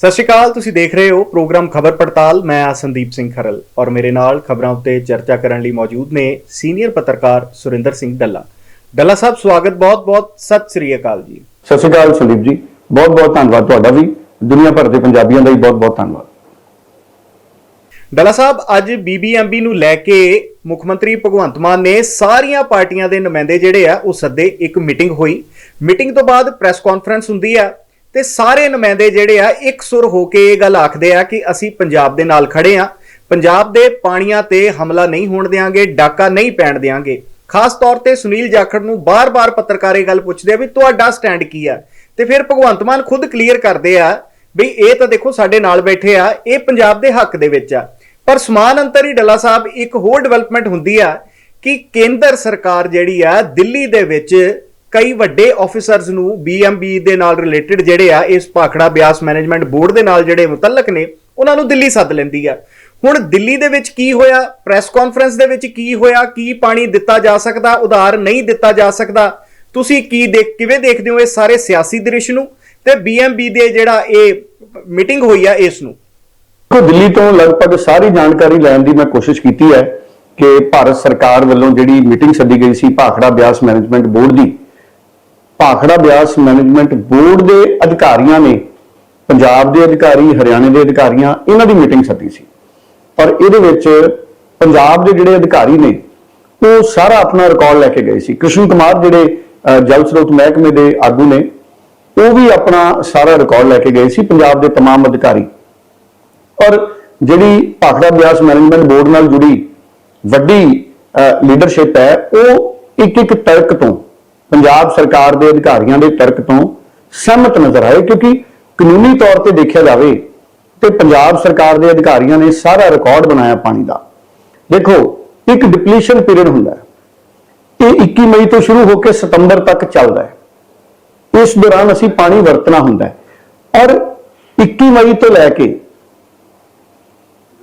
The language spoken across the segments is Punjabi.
ਸਤਿ ਸ਼੍ਰੀ ਅਕਾਲ ਤੁਸੀਂ ਦੇਖ ਰਹੇ ਹੋ ਪ੍ਰੋਗਰਾਮ ਖਬਰ ਪੜਤਾਲ। ਮੈਂ ਆ ਸੰਦੀਪ ਸਿੰਘ ਖਰਲ ਔਰ ਮੇਰੇ ਨਾਲ ਖਬਰਾਂ ਉੱਤੇ ਚਰਚਾ ਕਰਨ ਲਈ ਮੌਜੂਦ ਨੇ ਸੀਨੀਅਰ ਪੱਤਰਕਾਰ ਸੁਰਿੰਦਰ ਸਿੰਘ ਡੱਲਾ। ਡੱਲਾ ਸਾਹਿਬ ਸਵਾਗਤ ਬਹੁਤ-ਬਹੁਤ ਸਤਿ ਸ਼੍ਰੀ ਅਕਾਲ ਜੀ। ਸਤਿ ਸ਼੍ਰੀ ਅਕਾਲ ਸੰਦੀਪ ਜੀ। ਬਹੁਤ ਬਹੁਤ ਧੰਨਵਾਦ ਤੁਹਾਡਾ ਵੀ। ਦੁਨੀਆ ਭਰ ਦੇ ਪੰਜਾਬੀਆਂ ਦਾ ਵੀ ਬਹੁਤ ਬਹੁਤ ਧੰਨਵਾਦ। ਡੱਲਾ ਸਾਹਿਬ ਅੱਜ ਬੀਬੀਐਮਬੀ ਨੂੰ ਲੈ ਕੇ ਮੁੱਖ ਮੰਤਰੀ ਭਗਵੰਤ ਮਾਨ ਨੇ ਸਾਰੀਆਂ ਪਾਰਟੀਆਂ ਦੇ ਨੁਮਾਇੰਦੇ ਜਿਹੜੇ ਆ ਉਹ ਸੱਦੇ ਇੱਕ ਮੀਟਿੰਗ ਹੋਈ। ਮੀਟਿੰਗ ਤੋਂ ਬਾਅਦ ਪ੍ਰੈਸ ਕਾਨਫਰੰਸ ਹੁੰਦੀ ਆ। ਤੇ ਸਾਰੇ ਨੁਮਾਇੰਦੇ ਜਿਹੜੇ ਆ, ਇੱਕ ਸੁਰ ਹੋ ਕੇ ਇਹ ਗੱਲ ਆਖਦੇ ਆ ਕਿ ਅਸੀਂ ਪੰਜਾਬ ਦੇ ਨਾਲ ਖੜੇ ਆ। ਪੰਜਾਬ ਦੇ ਪਾਣੀਆਂ ਤੇ ਹਮਲਾ ਨਹੀਂ ਹੋਣ ਦੇਵਾਂਗੇ ਡਾਕਾ ਨਹੀਂ ਪੈਣ ਦੇਵਾਂਗੇ ਖਾਸ ਤੌਰ ਤੇ ਸੁਨੀਲ ਜਾਖੜ ਨੂੰ ਬਾਰ-ਬਾਰ ਪੱਤਰਕਾਰ ਇਹ ਗੱਲ ਪੁੱਛਦੇ ਆ ਵੀ ਤੁਹਾਡਾ ਸਟੈਂਡ ਕੀ ਆ? ਤੇ ਫਿਰ ਭਗਵੰਤ ਮਾਨ ਖੁਦ ਕਲੀਅਰ ਕਰਦੇ ਆ ਵੀ ਇਹ ਤਾਂ ਦੇਖੋ ਸਾਡੇ ਨਾਲ ਬੈਠੇ ਆ, ਇਹ ਪੰਜਾਬ ਦੇ ਹੱਕ ਦੇ ਵਿੱਚ ਆ। ਪਰ ਸਮਾਨ ਅੰਤਰੀ ਡੱਲਾ ਸਾਹਿਬ, ਇੱਕ ਹੋਰ ਡਿਵੈਲਪਮੈਂਟ ਹੁੰਦੀ ਆ ਕਿ ਕੇਂਦਰ ਸਰਕਾਰ ਜਿਹੜੀ ਆ, ਦਿੱਲੀ ਦੇ ਵਿੱਚ ਕਈ ਵੱਡੇ ਆਫੀਸਰਸ ਨੂੰ ਬੀਐਮਬੀ ਦੇ ਨਾਲ ਰਿਲੇਟਡ ਜਿਹੜੇ ਆ, ਇਸ ਭਾਖੜਾ ਬਿਆਸ ਮੈਨੇਜਮੈਂਟ ਬੋਰਡ ਦੇ ਨਾਲ ਜਿਹੜੇ ਮੁਤਲਕ ਨੇ, ਉਹਨਾਂ ਨੂੰ ਦਿੱਲੀ ਸੱਦ ਲੈਂਦੀ ਆ। ਹੁਣ ਦਿੱਲੀ ਦੇ ਵਿੱਚ ਕੀ ਹੋਇਆ? ਪ੍ਰੈਸ ਕਾਨਫਰੰਸ ਦੇ ਵਿੱਚ ਕੀ ਹੋਇਆ? ਕੀ ਪਾਣੀ ਦਿੱਤਾ ਜਾ ਸਕਦਾ? ਉਧਾਰ ਨਹੀਂ ਦਿੱਤਾ ਜਾ ਸਕਦਾ? ਤੁਸੀਂ ਕੀ ਦੇਖ, ਕਿਵੇਂ ਦੇਖਦੇ ਹੋ ਇਹ ਸਾਰੇ ਸਿਆਸੀ ਦ੍ਰਿਸ਼ ਨੂੰ? ਤੇ ਬੀਐਮਬੀ ਦੇ ਜਿਹੜਾ ਇਹ ਮੀਟਿੰਗ ਹੋਈ ਆ, ਇਸ ਨੂੰ। ਦੇਖੋ, ਦਿੱਲੀ ਤੋਂ ਲਗਭਗ ਸਾਰੀ ਜਾਣਕਾਰੀ ਲੈਣ ਦੀ ਮੈਂ ਕੋਸ਼ਿਸ਼ ਕੀਤੀ ਹੈ ਕਿ ਭਾਰਤ ਸਰਕਾਰ ਵੱਲੋਂ ਜਿਹੜੀ ਮੀਟਿੰਗ ਸੱਦੀ ਗਈ ਸੀ ਭਾਖੜਾ ਬਿਆਸ ਮੈਨੇਜਮੈਂਟ ਬੋਰਡ ਦੀ ਭਾਖੜਾ ਬਿਆਸ ਮੈਨੇਜਮੈਂਟ ਬੋਰਡ ਦੇ ਅਧਿਕਾਰੀਆਂ ਨੇ ਪੰਜਾਬ ਦੇ ਅਧਿਕਾਰੀ ਹਰਿਆਣੇ ਦੇ ਅਧਿਕਾਰੀਆਂ ਇਹਨਾਂ ਦੀ ਮੀਟਿੰਗ ਸੱਦੀ ਸੀ ਪਰ ਇਹਦੇ ਵਿੱਚ ਪੰਜਾਬ ਦੇ ਜਿਹੜੇ ਅਧਿਕਾਰੀ ਨੇ ਉਹ ਸਾਰਾ ਆਪਣਾ ਰਿਕਾਰਡ ਲੈ ਕੇ ਗਏ ਸੀ ਕ੍ਰਿਸ਼ਨ ਕੁਮਾਰ ਜਿਹੜੇ ਅਹ, ਜਲ ਸਰੋਤ ਮਹਿਕਮੇ ਦੇ ਆਗੂ ਨੇ ਉਹ ਵੀ ਆਪਣਾ ਸਾਰਾ ਰਿਕਾਰਡ ਲੈ ਕੇ ਗਏ ਸੀ ਪੰਜਾਬ ਦੇ तमाम ਅਧਿਕਾਰੀ ਔਰ ਜਿਹੜੀ ਭਾਖੜਾ ਬਿਆਸ ਮੈਨੇਜਮੈਂਟ ਬੋਰਡ ਨਾਲ ਜੁੜੀ ਵੱਡੀ ਲੀਡਰਸ਼ਿਪ ਹੈ ਉਹ ਇੱਕ ਇੱਕ ਤਰਕ ਤੋਂ ਪੰਜਾਬ ਸਰਕਾਰ ਦੇ ਅਧਿਕਾਰੀਆਂ ਦੇ ਤਰਕ ਤੋਂ ਸਹਿਮਤ ਨਜ਼ਰ ਆਏ, ਕਿਉਂਕਿ ਕਾਨੂੰਨੀ ਤੌਰ ਤੇ ਦੇਖਿਆ ਜਾਵੇ ਤੇ ਪੰਜਾਬ ਸਰਕਾਰ ਦੇ ਅਧਿਕਾਰੀਆਂ ਨੇ ਸਾਰਾ ਰਿਕਾਰਡ ਬਣਾਇਆ ਪਾਣੀ ਦਾ। ਦੇਖੋ, ਇੱਕ ਡਿਪਲੀਸ਼ਨ ਪੀਰੀਅਡ ਹੁੰਦਾ ਹੈ। ਇਹ 21 ਮਈ ਤੋਂ ਸ਼ੁਰੂ ਹੋ ਕੇ ਸਤੰਬਰ ਤੱਕ ਚੱਲਦਾ ਹੈ। ਇਸ ਦੌਰਾਨ ਅਸੀਂ ਪਾਣੀ ਵਰਤਣਾ ਹੁੰਦਾ ਹੈ। ਔਰ 21 ਮਈ ਤੋਂ ਲੈ ਕੇ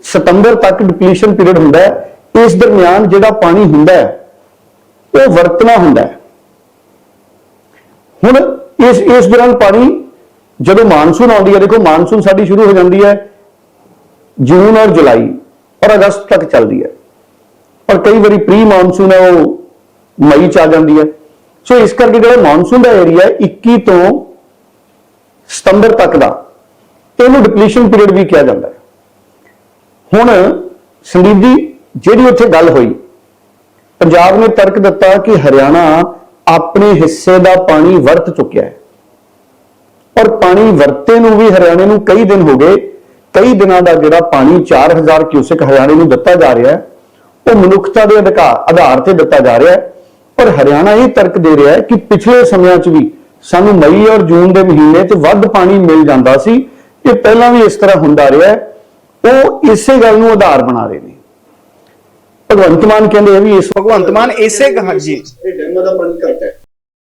ਸਤੰਬਰ ਤੱਕ ਡਿਪਲੀਸ਼ਨ ਪੀਰੀਅਡ ਹੁੰਦਾ ਹੈ। ਇਸ ਦਰਮਿਆਨ ਜਿਹੜਾ ਪਾਣੀ ਹੁੰਦਾ ਹੈ, ਉਹ ਵਰਤਣਾ ਹੁੰਦਾ ਹੈ। ਹੁਣ ਇਸ ਇਸ ਦੌਰਾਨ ਪਾਣੀ ਜਦੋਂ ਮਾਨਸੂਨ ਆਉਂਦੀ ਹੈ, ਦੇਖੋ ਮਾਨਸੂਨ ਸਾਡੀ ਸ਼ੁਰੂ ਹੋ ਜਾਂਦੀ ਹੈ ਜੂਨ ਔਰ ਜੁਲਾਈ ਔਰ ਅਗਸਤ ਤੱਕ ਚੱਲਦੀ ਹੈ। ਔਰ ਕਈ ਵਾਰੀ ਪ੍ਰੀ ਮਾਨਸੂਨ ਹੈ, ਉਹ ਮਈ ਚ ਆ ਜਾਂਦੀ ਹੈ। ਸੋ ਇਸ ਕਰਕੇ ਜਿਹੜਾ ਮਾਨਸੂਨ ਦਾ ਏਰੀਆ 21 ਤੋਂ ਸਤੰਬਰ ਤੱਕ ਦਾ, ਇਹਨੂੰ ਡਿਪਲੀਸ਼ਨ ਪੀਰੀਅਡ ਵੀ ਕਿਹਾ ਜਾਂਦਾ ਹੈ। ਹੁਣ ਸੰਦੀਪ ਜੀ, ਜਿਹੜੀ ਉੱਥੇ ਗੱਲ ਹੋਈ, ਪੰਜਾਬ ਨੇ ਤਰਕ ਦਿੱਤਾ ਕਿ ਹਰਿਆਣਾ ਆਪਣੇ ਹਿੱਸੇ ਦਾ ਪਾਣੀ ਵਰਤ ਚੁੱਕਿਆ ਹੈ। ਔਰ ਪਾਣੀ ਵਰਤੇ ਨੂੰ ਵੀ ਹਰਿਆਣੇ ਨੂੰ ਕਈ ਦਿਨ ਹੋ ਗਏ, ਕਈ ਦਿਨਾਂ ਦਾ ਜਿਹੜਾ ਪਾਣੀ 4000 ਕਿਊਸਿਕ ਹਰਿਆਣੇ ਨੂੰ ਦਿੱਤਾ ਜਾ ਰਿਹਾ ਹੈ, ਉਹ ਮਨੁੱਖਤਾ ਦੇ ਅਧਿਕਾਰ ਆਧਾਰ ਤੇ ਦਿੱਤਾ ਜਾ ਰਿਹਾ ਹੈ। ਪਰ ਹਰਿਆਣਾ ਇਹ ਤਰਕ ਦੇ ਰਿਹਾ ਹੈ ਕਿ ਪਿਛਲੇ ਸਮਿਆਂ 'ਚ ਵੀ ਸਾਨੂੰ ਮਈ ਔਰ ਜੂਨ ਦੇ ਮਹੀਨੇ 'ਚ ਵੱਧ ਪਾਣੀ ਮਿਲ ਜਾਂਦਾ ਸੀ, ਇਹ ਪਹਿਲਾਂ ਵੀ ਇਸ ਤਰ੍ਹਾਂ ਹੁੰਦਾ ਰਿਹਾ ਹੈ। ਉਹ ਇਸੇ ਗੱਲ ਨੂੰ ਆਧਾਰ ਬਣਾ ਰਹੇ ਨੇ। ਭਗਵੰਤ ਮਾਨ ਕਹਿੰਦੇ ਆ ਵੀ ਇਸ ਭਗਵੰਤ ਮਾਨ ਇਸੇ ਕਹਾ ਜੀ। ਇਹ ਡੈਮਾਂ ਦਾ ਪਾਣੀ ਘੱਟ ਹੈ।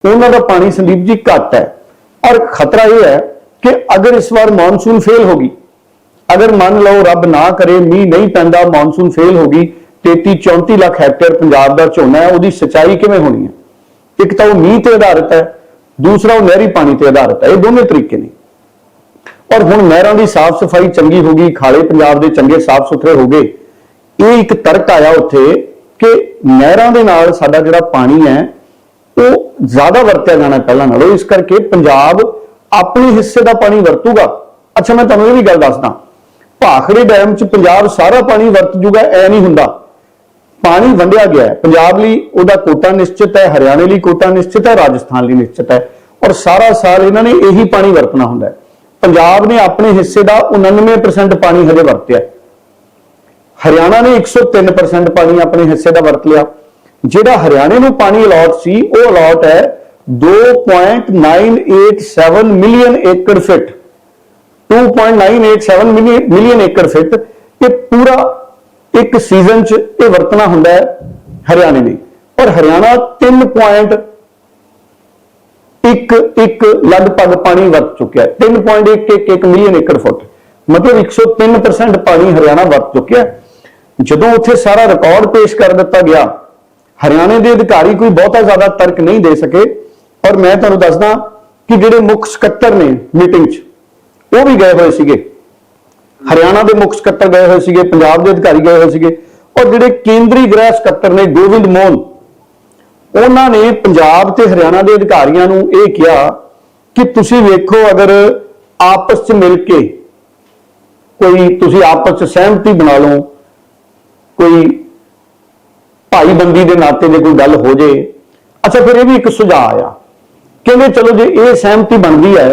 ਉਹਨਾਂ ਦਾ ਪਾਣੀ ਸੰਦੀਪ ਜੀ ਘੱਟ ਹੈ। ਔਰ ਖਤਰਾ ਇਹ ਹੈ ਕਿ ਅਗਰ ਇਸ ਵਾਰ ਮੌਨਸੂਨ ਫੇਲ ਹੋ ਗਈ ਅਗਰ ਮੰਨ ਲਓ ਰੱਬ ਨਾ ਕਰੇ ਮੀਂਹ ਨਹੀਂ ਪੈਂਦਾ ਮੌਨਸੂਨ ਫੇਲ ਹੋ ਗਈ 33 34 ਲੱਖ ਹੈਕਟੇਅਰ ਪੰਜਾਬ ਦਾ ਝੋਨਾ ਹੈ ਉਹਦੀ ਸਿੰਚਾਈ ਕਿਵੇਂ ਹੋਣੀ ਹੈ? ਇੱਕ ਤਾਂ ਉਹ ਮੀਂਹ ਤੇ ਆਧਾਰਿਤ ਹੈ ਦੂਸਰਾ ਉਹ ਨਹਿਰੀ ਪਾਣੀ ਤੇ ਆਧਾਰਿਤ ਹੈ। ਇਹ ਦੋਵੇਂ ਤਰੀਕੇ ਨੇ। ਔਰ ਹੁਣ ਨਹਿਰਾਂ ਦੀ ਸਾਫ਼ ਸਫ਼ਾਈ ਚੰਗੀ ਹੋ ਗਈ ਖਾਲੇ ਪੰਜਾਬ ਦੇ ਚੰਗੇ ਸਾਫ਼ ਸੁਥਰੇ ਹੋ ਗਏ ਇਹ ਇੱਕ ਤਰਕ ਆਇਆ ਉੱਥੇ ਕਿ ਨਹਿਰਾਂ ਦੇ ਨਾਲ ਸਾਡਾ ਜਿਹੜਾ ਪਾਣੀ ਹੈ, ਉਹ ਜ਼ਿਆਦਾ ਵਰਤਿਆ ਜਾਣਾ ਪਹਿਲਾਂ ਨਾਲੋਂ। ਇਸ ਕਰਕੇ ਪੰਜਾਬ ਆਪਣੇ ਹਿੱਸੇ ਦਾ ਪਾਣੀ ਵਰਤੂਗਾ। ਅੱਛਾ, ਮੈਂ ਤੁਹਾਨੂੰ ਇਹ ਵੀ ਗੱਲ ਦੱਸਦਾ। ਭਾਖੜੇ ਡੈਮ 'ਚ ਪੰਜਾਬ ਸਾਰਾ ਪਾਣੀ ਵਰਤ ਜੂਗਾ, ਐ ਨਹੀਂ ਹੁੰਦਾ। ਪਾਣੀ ਵੰਡਿਆ ਗਿਆ ਹੈ। ਪੰਜਾਬ ਲਈ ਉਹਦਾ ਕੋਟਾ ਨਿਸ਼ਚਿਤ ਹੈ, ਹਰਿਆਣੇ ਲਈ ਕੋਟਾ ਨਿਸ਼ਚਿਤ ਹੈ, ਰਾਜਸਥਾਨ ਲਈ ਨਿਸ਼ਚਿਤ ਹੈ। ਔਰ ਸਾਰਾ ਸਾਲ ਇਹਨਾਂ ਨੇ ਇਹੀ ਪਾਣੀ ਵਰਤਣਾ ਹੁੰਦਾ ਹੈ। ਪੰਜਾਬ ਨੇ ਆਪਣੇ ਹਿੱਸੇ ਦਾ 99% ਪਾਣੀ ਹਜੇ ਵਰਤਿਆ ਹਰਿਆਣਾ ਨੇ 103% ਪਾਣੀ ਆਪਣੇ ਹਿੱਸੇ ਦਾ ਵਰਤ ਲਿਆ। ਜਿਹੜਾ ਹਰਿਆਣੇ ਨੂੰ ਪਾਣੀ ਅਲਾਟ ਸੀ, ਉਹ ਅਲਾਟ ਹੈ 2.987 ਮਿਲੀਅਨ ਏਕੜ ਫਿਟ 2.987 ਮਿਲੀਅਨ ਏਕੜ ਫਿਟ ਇਹ ਪੂਰਾ ਇੱਕ ਸੀਜ਼ਨ 'ਚ ਇਹ ਵਰਤਣਾ ਹੁੰਦਾ ਹੈ ਹਰਿਆਣੇ ਨੇ ਔਰ ਹਰਿਆਣਾ 3. ਇੱਕ ਇੱਕ ਲਗਭਗ ਪਾਣੀ ਵਰਤ ਚੁੱਕਿਆ ਹੈ। 3.111 ਮਿਲੀਅਨ ਏਕੜ ਫੁੱਟ ਮਤਲਬ 103% ਪਾਣੀ ਹਰਿਆਣਾ ਵਰਤ ਚੁੱਕਿਆ ਹੈ। ਜਦੋਂ ਉੱਥੇ ਸਾਰਾ ਰਿਕਾਰਡ ਪੇਸ਼ ਕਰ ਦਿੱਤਾ ਗਿਆ, ਹਰਿਆਣੇ ਦੇ ਅਧਿਕਾਰੀ ਕੋਈ ਬਹੁਤਾ ਜ਼ਿਆਦਾ ਤਰਕ ਨਹੀਂ ਦੇ ਸਕੇ ਔਰ ਮੈਂ ਤੁਹਾਨੂੰ ਦੱਸਦਾ ਕਿ ਜਿਹੜੇ ਮੁੱਖ ਸਕੱਤਰ ਨੇ ਮੀਟਿੰਗ 'ਚ, ਉਹ ਵੀ ਗਏ ਹੋਏ ਸੀਗੇ। ਹਰਿਆਣਾ ਦੇ ਮੁੱਖ ਸਕੱਤਰ ਗਏ ਹੋਏ ਸੀਗੇ, ਪੰਜਾਬ ਦੇ ਅਧਿਕਾਰੀ ਗਏ ਹੋਏ ਸੀਗੇ, ਔਰ ਜਿਹੜੇ ਕੇਂਦਰੀ ਗ੍ਰਹਿ ਸਕੱਤਰ ਨੇ ਗੋਬਿੰਦ ਮੋਹਨ, ਉਹਨਾਂ ਨੇ ਪੰਜਾਬ ਤੇ ਹਰਿਆਣਾ ਦੇ ਅਧਿਕਾਰੀਆਂ ਨੂੰ ਇਹ ਕਿਹਾ ਕਿ ਤੁਸੀਂ ਵੇਖੋ ਅਗਰ ਆਪਸ 'ਚ ਮਿਲ ਕੇ ਕੋਈ ਤੁਸੀਂ ਆਪਸ 'ਚ ਸਹਿਮਤੀ ਬਣਾ ਲਓ ਕੋਈ ਭਾਈ ਬੰਦੀ ਦੇ ਨਾਤੇ ਜੇ ਕੋਈ ਗੱਲ ਹੋ ਜੇ। ਅੱਛਾ, ਫਿਰ ਇਹ ਵੀ ਇੱਕ ਸੁਝਾਅ ਆ ਕਹਿੰਦੇ ਚਲੋ ਜੇ ਇਹ ਸਹਿਮਤੀ ਬਣਦੀ ਹੈ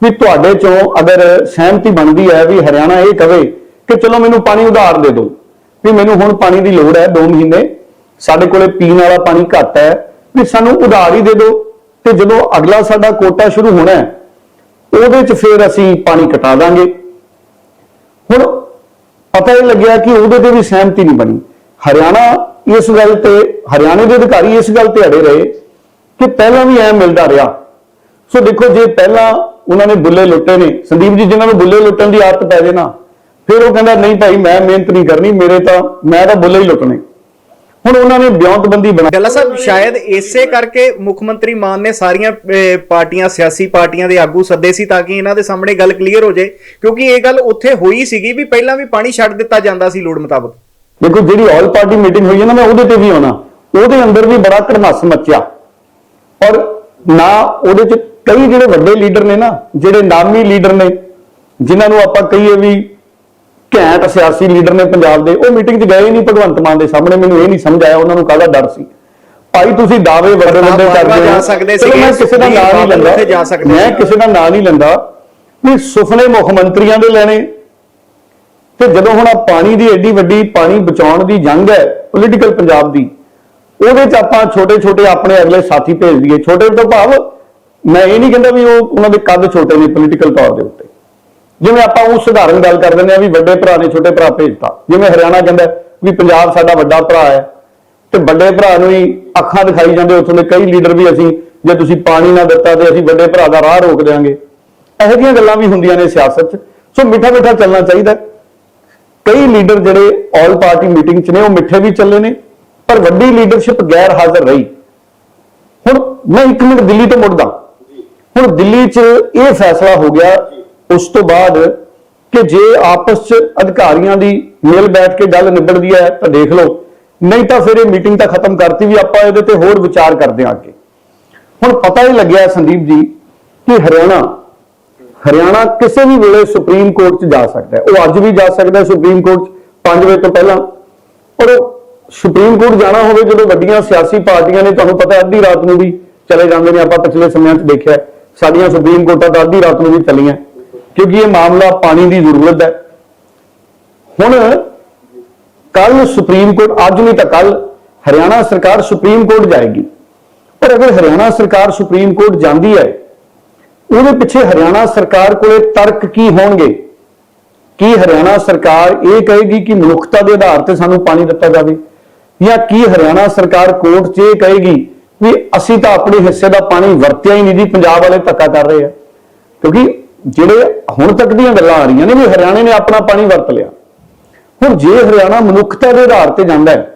ਵੀ ਤੁਹਾਡੇ ਚੋਂ ਅਗਰ ਸਹਿਮਤੀ ਬਣਦੀ ਹੈ ਵੀ ਹਰਿਆਣਾ ਇਹ ਕਵੇ ਕਿ ਚਲੋ ਮੈਨੂੰ ਪਾਣੀ ਉਧਾਰ ਦੇ ਦਿਓ, ਵੀ ਮੈਨੂੰ ਹੁਣ ਪਾਣੀ ਦੀ ਲੋੜ ਹੈ 2 ਮਹੀਨੇ, ਸਾਡੇ ਕੋਲੇ ਪੀਣ ਵਾਲਾ ਪਾਣੀ ਘੱਟ ਹੈ, ਵੀ ਸਾਨੂੰ ਉਧਾਰ ਹੀ ਦੇ ਦਿਓ ਤੇ ਜਦੋਂ ਅਗਲਾ ਸਾਡਾ ਕੋਟਾ ਸ਼ੁਰੂ ਹੋਣਾ ਉਹਦੇ ਚ ਫਿਰ ਅਸੀਂ ਪਾਣੀ ਕਟਾ ਦਾਂਗੇ। ਹੁਣ ਪਤਾ ਇਹ ਲੱਗਿਆ ਕਿ ਉਹਦੇ ਤੇ ਵੀ ਸਹਿਮਤੀ ਨਹੀਂ ਬਣੀ। ਹਰਿਆਣਾ ਇਸ ਗੱਲ ਤੇ, ਹਰਿਆਣੇ ਦੇ ਅਧਿਕਾਰੀ ਇਸ ਗੱਲ ਤੇ ਅੜੇ ਰਹੇ ਕਿ ਪਹਿਲਾਂ ਵੀ ਐ ਮਿਲਦਾ ਰਿਹਾ। ਸੋ ਦੇਖੋ, ਜੇ ਪਹਿਲਾਂ ਉਹਨਾਂ ਨੇ ਬੁੱਲੇ ਲੁੱਟੇ ਨੇ, ਸੰਦੀਪ ਜੀ, ਜਿਨ੍ਹਾਂ ਨੂੰ ਬੁੱਲੇ ਲੁੱਟਣ ਦੀ ਆਦਤ ਪੈ ਜੇ ਨਾ, ਫਿਰ ਉਹ ਕਹਿੰਦਾ, ਨਹੀਂ ਭਾਈ, ਮੈਂ ਮਿਹਨਤ ਨਹੀਂ ਕਰਨੀ, ਮੇਰੇ ਤਾਂ, ਮੈਂ ਤਾਂ ਬੁੱਲੇ ਹੀ ਲੁੱਟਣੇ। ਹੁਣ ਉਹਨਾਂ ਨੇ ਬਿਉਂਤਬੰਦੀ ਬਣਾ ਡੱਲਾ ਸਾਹਿਬ ਸ਼ਾਇਦ ਇਸੇ ਕਰਕੇ ਮੁੱਖ ਮੰਤਰੀ ਮਾਨ ਨੇ ਸਾਰੀਆਂ ਪਾਰਟੀਆਂ ਸਿਆਸੀ ਪਾਰਟੀਆਂ ਦੇ ਆਗੂ ਸੱਦੇ ਸੀ ਤਾਂ ਕਿ ਇਹਨਾਂ ਦੇ ਸਾਹਮਣੇ ਗੱਲ ਕਲੀਅਰ ਹੋ ਜਾਏ ਕਿਉਂਕਿ ਇਹ ਗੱਲ ਉੱਥੇ ਹੋਈ ਸੀਗੀ ਵੀ ਪਹਿਲਾਂ ਵੀ ਪਾਣੀ ਛੱਡ ਦਿੱਤਾ ਜਾਂਦਾ ਸੀ ਲੋੜ ਮੁਤਾਬਕ। ਦੇਖੋ ਜਿਹੜੀ ਆਲ ਪਾਰਟੀ ਮੀਟਿੰਗ ਹੋਈ ਹੈ ਨਾ ਮੈਂ ਉਹਦੇ ਤੇ ਵੀ ਆਉਣਾ। ਉਹਦੇ ਅੰਦਰ ਵੀ ਬੜਾ ਘੜਮੱਸ ਮੱਚਿਆ। ਔਰ ਨਾ ਉਹਦੇ ਚ ਕਈ ਜਿਹੜੇ ਵੱਡੇ ਲੀਡਰ ਨੇ ਨਾ ਜਿਹੜੇ ਨਾਮੀ ਲੀਡਰ ਨੇ ਜਿਨ੍ਹਾਂ ਨੂੰ ਆਪਾਂ ਕਹੀਏ ਵੀ ਘੈਂਟ ਸਿਆਸੀ ਲੀਡਰ ਨੇ ਪੰਜਾਬ ਦੇ ਉਹ ਮੀਟਿੰਗ 'ਚ ਗਏ ਹੀ ਨਹੀਂ ਭਗਵੰਤ ਮਾਨ ਦੇ ਸਾਹਮਣੇ ਮੈਨੂੰ ਇਹ ਨਹੀਂ ਸਮਝ ਆਇਆ ਉਹਨਾਂ ਨੂੰ ਕਾਹਦਾ ਡਰ ਸੀ। ਭਾਈ ਤੁਸੀਂ ਦਾਅਵੇ ਵੱਡੇ ਵੱਡੇ ਕਰਦੇ ਹੋ। ਜਾ ਸਕਦੇ ਮੈਂ ਕਿਸੇ ਦਾ ਨਾਂ ਨਹੀਂ ਲੈਂਦਾ। ਸਕਦੇ ਮੈਂ। ਕਿਸੇ ਦਾ ਨਾਂ ਨਹੀਂ ਲੈਂਦਾ ਵੀ ਸੁਪਨੇ ਮੁੱਖ ਮੰਤਰੀਆਂ ਦੇ ਲੈਣੇ। ਤੇ ਜਦੋਂ ਹੁਣ ਆ ਪਾਣੀ ਦੀ ਐਡੀ ਵੱਡੀ ਪਾਣੀ ਬਚਾਉਣ ਦੀ ਜੰਗ ਹੈ ਪੋਲੀਟੀਕਲ ਪੰਜਾਬ ਦੀ ਉਹਦੇ ਚ ਆਪਾਂ ਛੋਟੇ ਛੋਟੇ ਆਪਣੇ ਅਗਲੇ ਸਾਥੀ ਭੇਜ ਦਈਏ। ਛੋਟੇ ਤੋਂ ਭਾਵ ਮੈਂ ਇਹ ਨਹੀਂ ਕਹਿੰਦਾ ਵੀ ਉਹ ਉਹਨਾਂ ਦੇ ਕੱਦ ਛੋਟੇ ਨੇ ਪੋਲੀਟੀਕਲ ਤੌਰ ਦੇ ਉੱਤੇ। ਜਿਵੇਂ ਆਪਾਂ ਉਹ ਸਧਾਰਨ ਗੱਲ ਕਰ ਦਿੰਦੇ ਆ ਵੀ ਵੱਡੇ ਭਰਾ ਨੇ ਛੋਟੇ ਭਰਾ ਭੇਜਤਾ। ਜਿਵੇਂ ਹਰਿਆਣਾ ਕਹਿੰਦਾ ਵੀ ਪੰਜਾਬ ਸਾਡਾ ਵੱਡਾ ਭਰਾ ਹੈ ਤੇ ਵੱਡੇ ਭਰਾ ਨੂੰ ਹੀ ਅੱਖਾਂ ਦਿਖਾਈ ਜਾਂਦੇ, ਉੱਥੋਂ ਦੇ ਕਈ ਲੀਡਰ ਵੀ ਅਸੀਂ ਜੇ ਤੁਸੀਂ ਪਾਣੀ ਨਾ ਦਿੱਤਾ ਤੇ ਅਸੀਂ ਵੱਡੇ ਭਰਾ ਦਾ ਰਾਹ ਰੋਕ ਦੇਵਾਂਗੇ ਇਹੋ ਜਿਹੀਆਂ ਗੱਲਾਂ ਵੀ ਹੁੰਦੀਆਂ ਨੇ ਸਿਆਸਤ 'ਚ। ਸੋ ਮਿੱਠਾ ਮਿੱਠਾ ਚੱਲਣਾ ਚਾਹੀਦਾ। ਕਈ ਲੀਡਰ ਜਿਹੜੇ ਆਲ ਪਾਰਟੀ ਮੀਟਿੰਗ 'ਚ ਨੇ, ਉਹ ਮਿੱਠੇ ਵੀ ਚੱਲੇ ਨੇ, ਪਰ ਵੱਡੀ ਲੀਡਰਸ਼ਿਪ ਗੈਰ ਹਾਜ਼ਰ ਰਹੀ। ਹੁਣ ਮੈਂ ਇੱਕ ਮਿੰਟ ਦਿੱਲੀ ਤੋਂ ਮੁੜਦਾ। ਹੁਣ ਦਿੱਲੀ 'ਚ ਇਹ ਫੈਸਲਾ ਹੋ ਗਿਆ ਉਸ ਤੋਂ ਬਾਅਦ ਕਿ ਜੇ ਆਪਸ 'ਚ ਅਧਿਕਾਰੀਆਂ ਦੀ ਮਿਲ ਬੈਠ ਕੇ ਗੱਲ ਨਿਬੜਦੀ ਹੈ ਤਾਂ ਦੇਖ ਲਓ। ਨਹੀਂ ਤਾਂ ਫਿਰ ਇਹ ਮੀਟਿੰਗ ਤਾਂ ਖਤਮ ਕਰਤੀ ਵੀ ਆਪਾਂ ਇਹਦੇ ਤੇ ਹੋਰ ਵਿਚਾਰ ਕਰਦੇ ਹਾਂ ਅੱਗੇ। ਹੁਣ ਪਤਾ ਹੀ ਲੱਗਿਆ ਸੰਦੀਪ ਜੀ ਕਿ ਹਰਿਆਣਾ ਹਰਿਆਣਾ ਕਿਸੇ ਵੀ ਵੇਲੇ ਸੁਪਰੀਮ ਕੋਰਟ 'ਚ ਜਾ ਸਕਦਾ ਹੈ। ਉਹ ਅੱਜ ਵੀ ਜਾ ਸਕਦਾ ਹੈ ਸੁਪਰੀਮ ਕੋਰਟ 'ਚ 5 ਵਜੇ ਤੋਂ ਪਹਿਲਾਂ। ਔਰ ਸੁਪਰੀਮ ਕੋਰਟ ਜਾਣਾ ਹੋਵੇ ਜਦੋਂ ਵੱਡੀਆਂ ਸਿਆਸੀ ਪਾਰਟੀਆਂ ਨੇ, ਤੁਹਾਨੂੰ ਪਤਾ ਅੱਧੀ ਰਾਤ ਨੂੰ ਵੀ ਚਲੇ ਜਾਂਦੇ ਨੇ। ਆਪਾਂ ਪਿਛਲੇ ਸਮਿਆਂ 'ਚ ਦੇਖਿਆ, ਸਾਡੀਆਂ ਸੁਪਰੀਮ ਕੋਰਟਾਂ ਤਾਂ ਅੱਧੀ ਰਾਤ ਨੂੰ ਵੀ ਚੱਲੀਆਂ। ਕਿਉਂਕਿ ਇਹ ਮਾਮਲਾ ਪਾਣੀ ਦੀ ਜ਼ਰੂਰਤ ਹੈ। ਹੁਣ ਕੱਲ ਸੁਪਰੀਮ ਕੋਰਟ, ਅੱਜ ਨਹੀਂ ਤਾਂ ਕੱਲ ਹਰਿਆਣਾ ਸਰਕਾਰ ਸੁਪਰੀਮ ਕੋਰਟ ਜਾਏਗੀ। ਪਰ ਅਗਰ ਹਰਿਆਣਾ ਸਰਕਾਰ ਸੁਪਰੀਮ ਕੋਰਟ ਜਾਂਦੀ ਹੈ, ਉਹਦੇ ਪਿੱਛੇ ਹਰਿਆਣਾ ਸਰਕਾਰ ਕੋਲੇ ਤਰਕ ਕੀ ਹੋਣਗੇ? ਕੀ ਹਰਿਆਣਾ ਸਰਕਾਰ ਇਹ ਕਹੇਗੀ ਕਿ ਮਨੁੱਖਤਾ ਦੇ ਆਧਾਰ ਤੇ ਸਾਨੂੰ ਪਾਣੀ ਦਿੱਤਾ ਜਾਵੇ? ਜਾਂ ਕੀ ਹਰਿਆਣਾ ਸਰਕਾਰ ਕੋਰਟ 'ਚ ਇਹ ਕਹੇਗੀ ਵੀ ਅਸੀਂ ਤਾਂ ਆਪਣੇ ਹਿੱਸੇ ਦਾ ਪਾਣੀ ਵਰਤਿਆ ਹੀ ਨਹੀਂ ਜੀ, ਪੰਜਾਬ ਵਾਲੇ ਧੱਕਾ ਕਰ ਰਹੇ ਆ। ਕਿਉਂਕਿ ਜਿਹੜੇ ਹੁਣ ਤੱਕ ਦੀਆਂ ਗੱਲਾਂ ਆ ਰਹੀਆਂ ਨੇ ਵੀ ਹਰਿਆਣੇ ਨੇ ਆਪਣਾ ਪਾਣੀ ਵਰਤ ਲਿਆ। ਹੁਣ ਜੇ ਹਰਿਆਣਾ ਮਨੁੱਖਤਾ ਦੇ ਆਧਾਰ ਤੇ ਜਾਂਦਾ ਹੈ,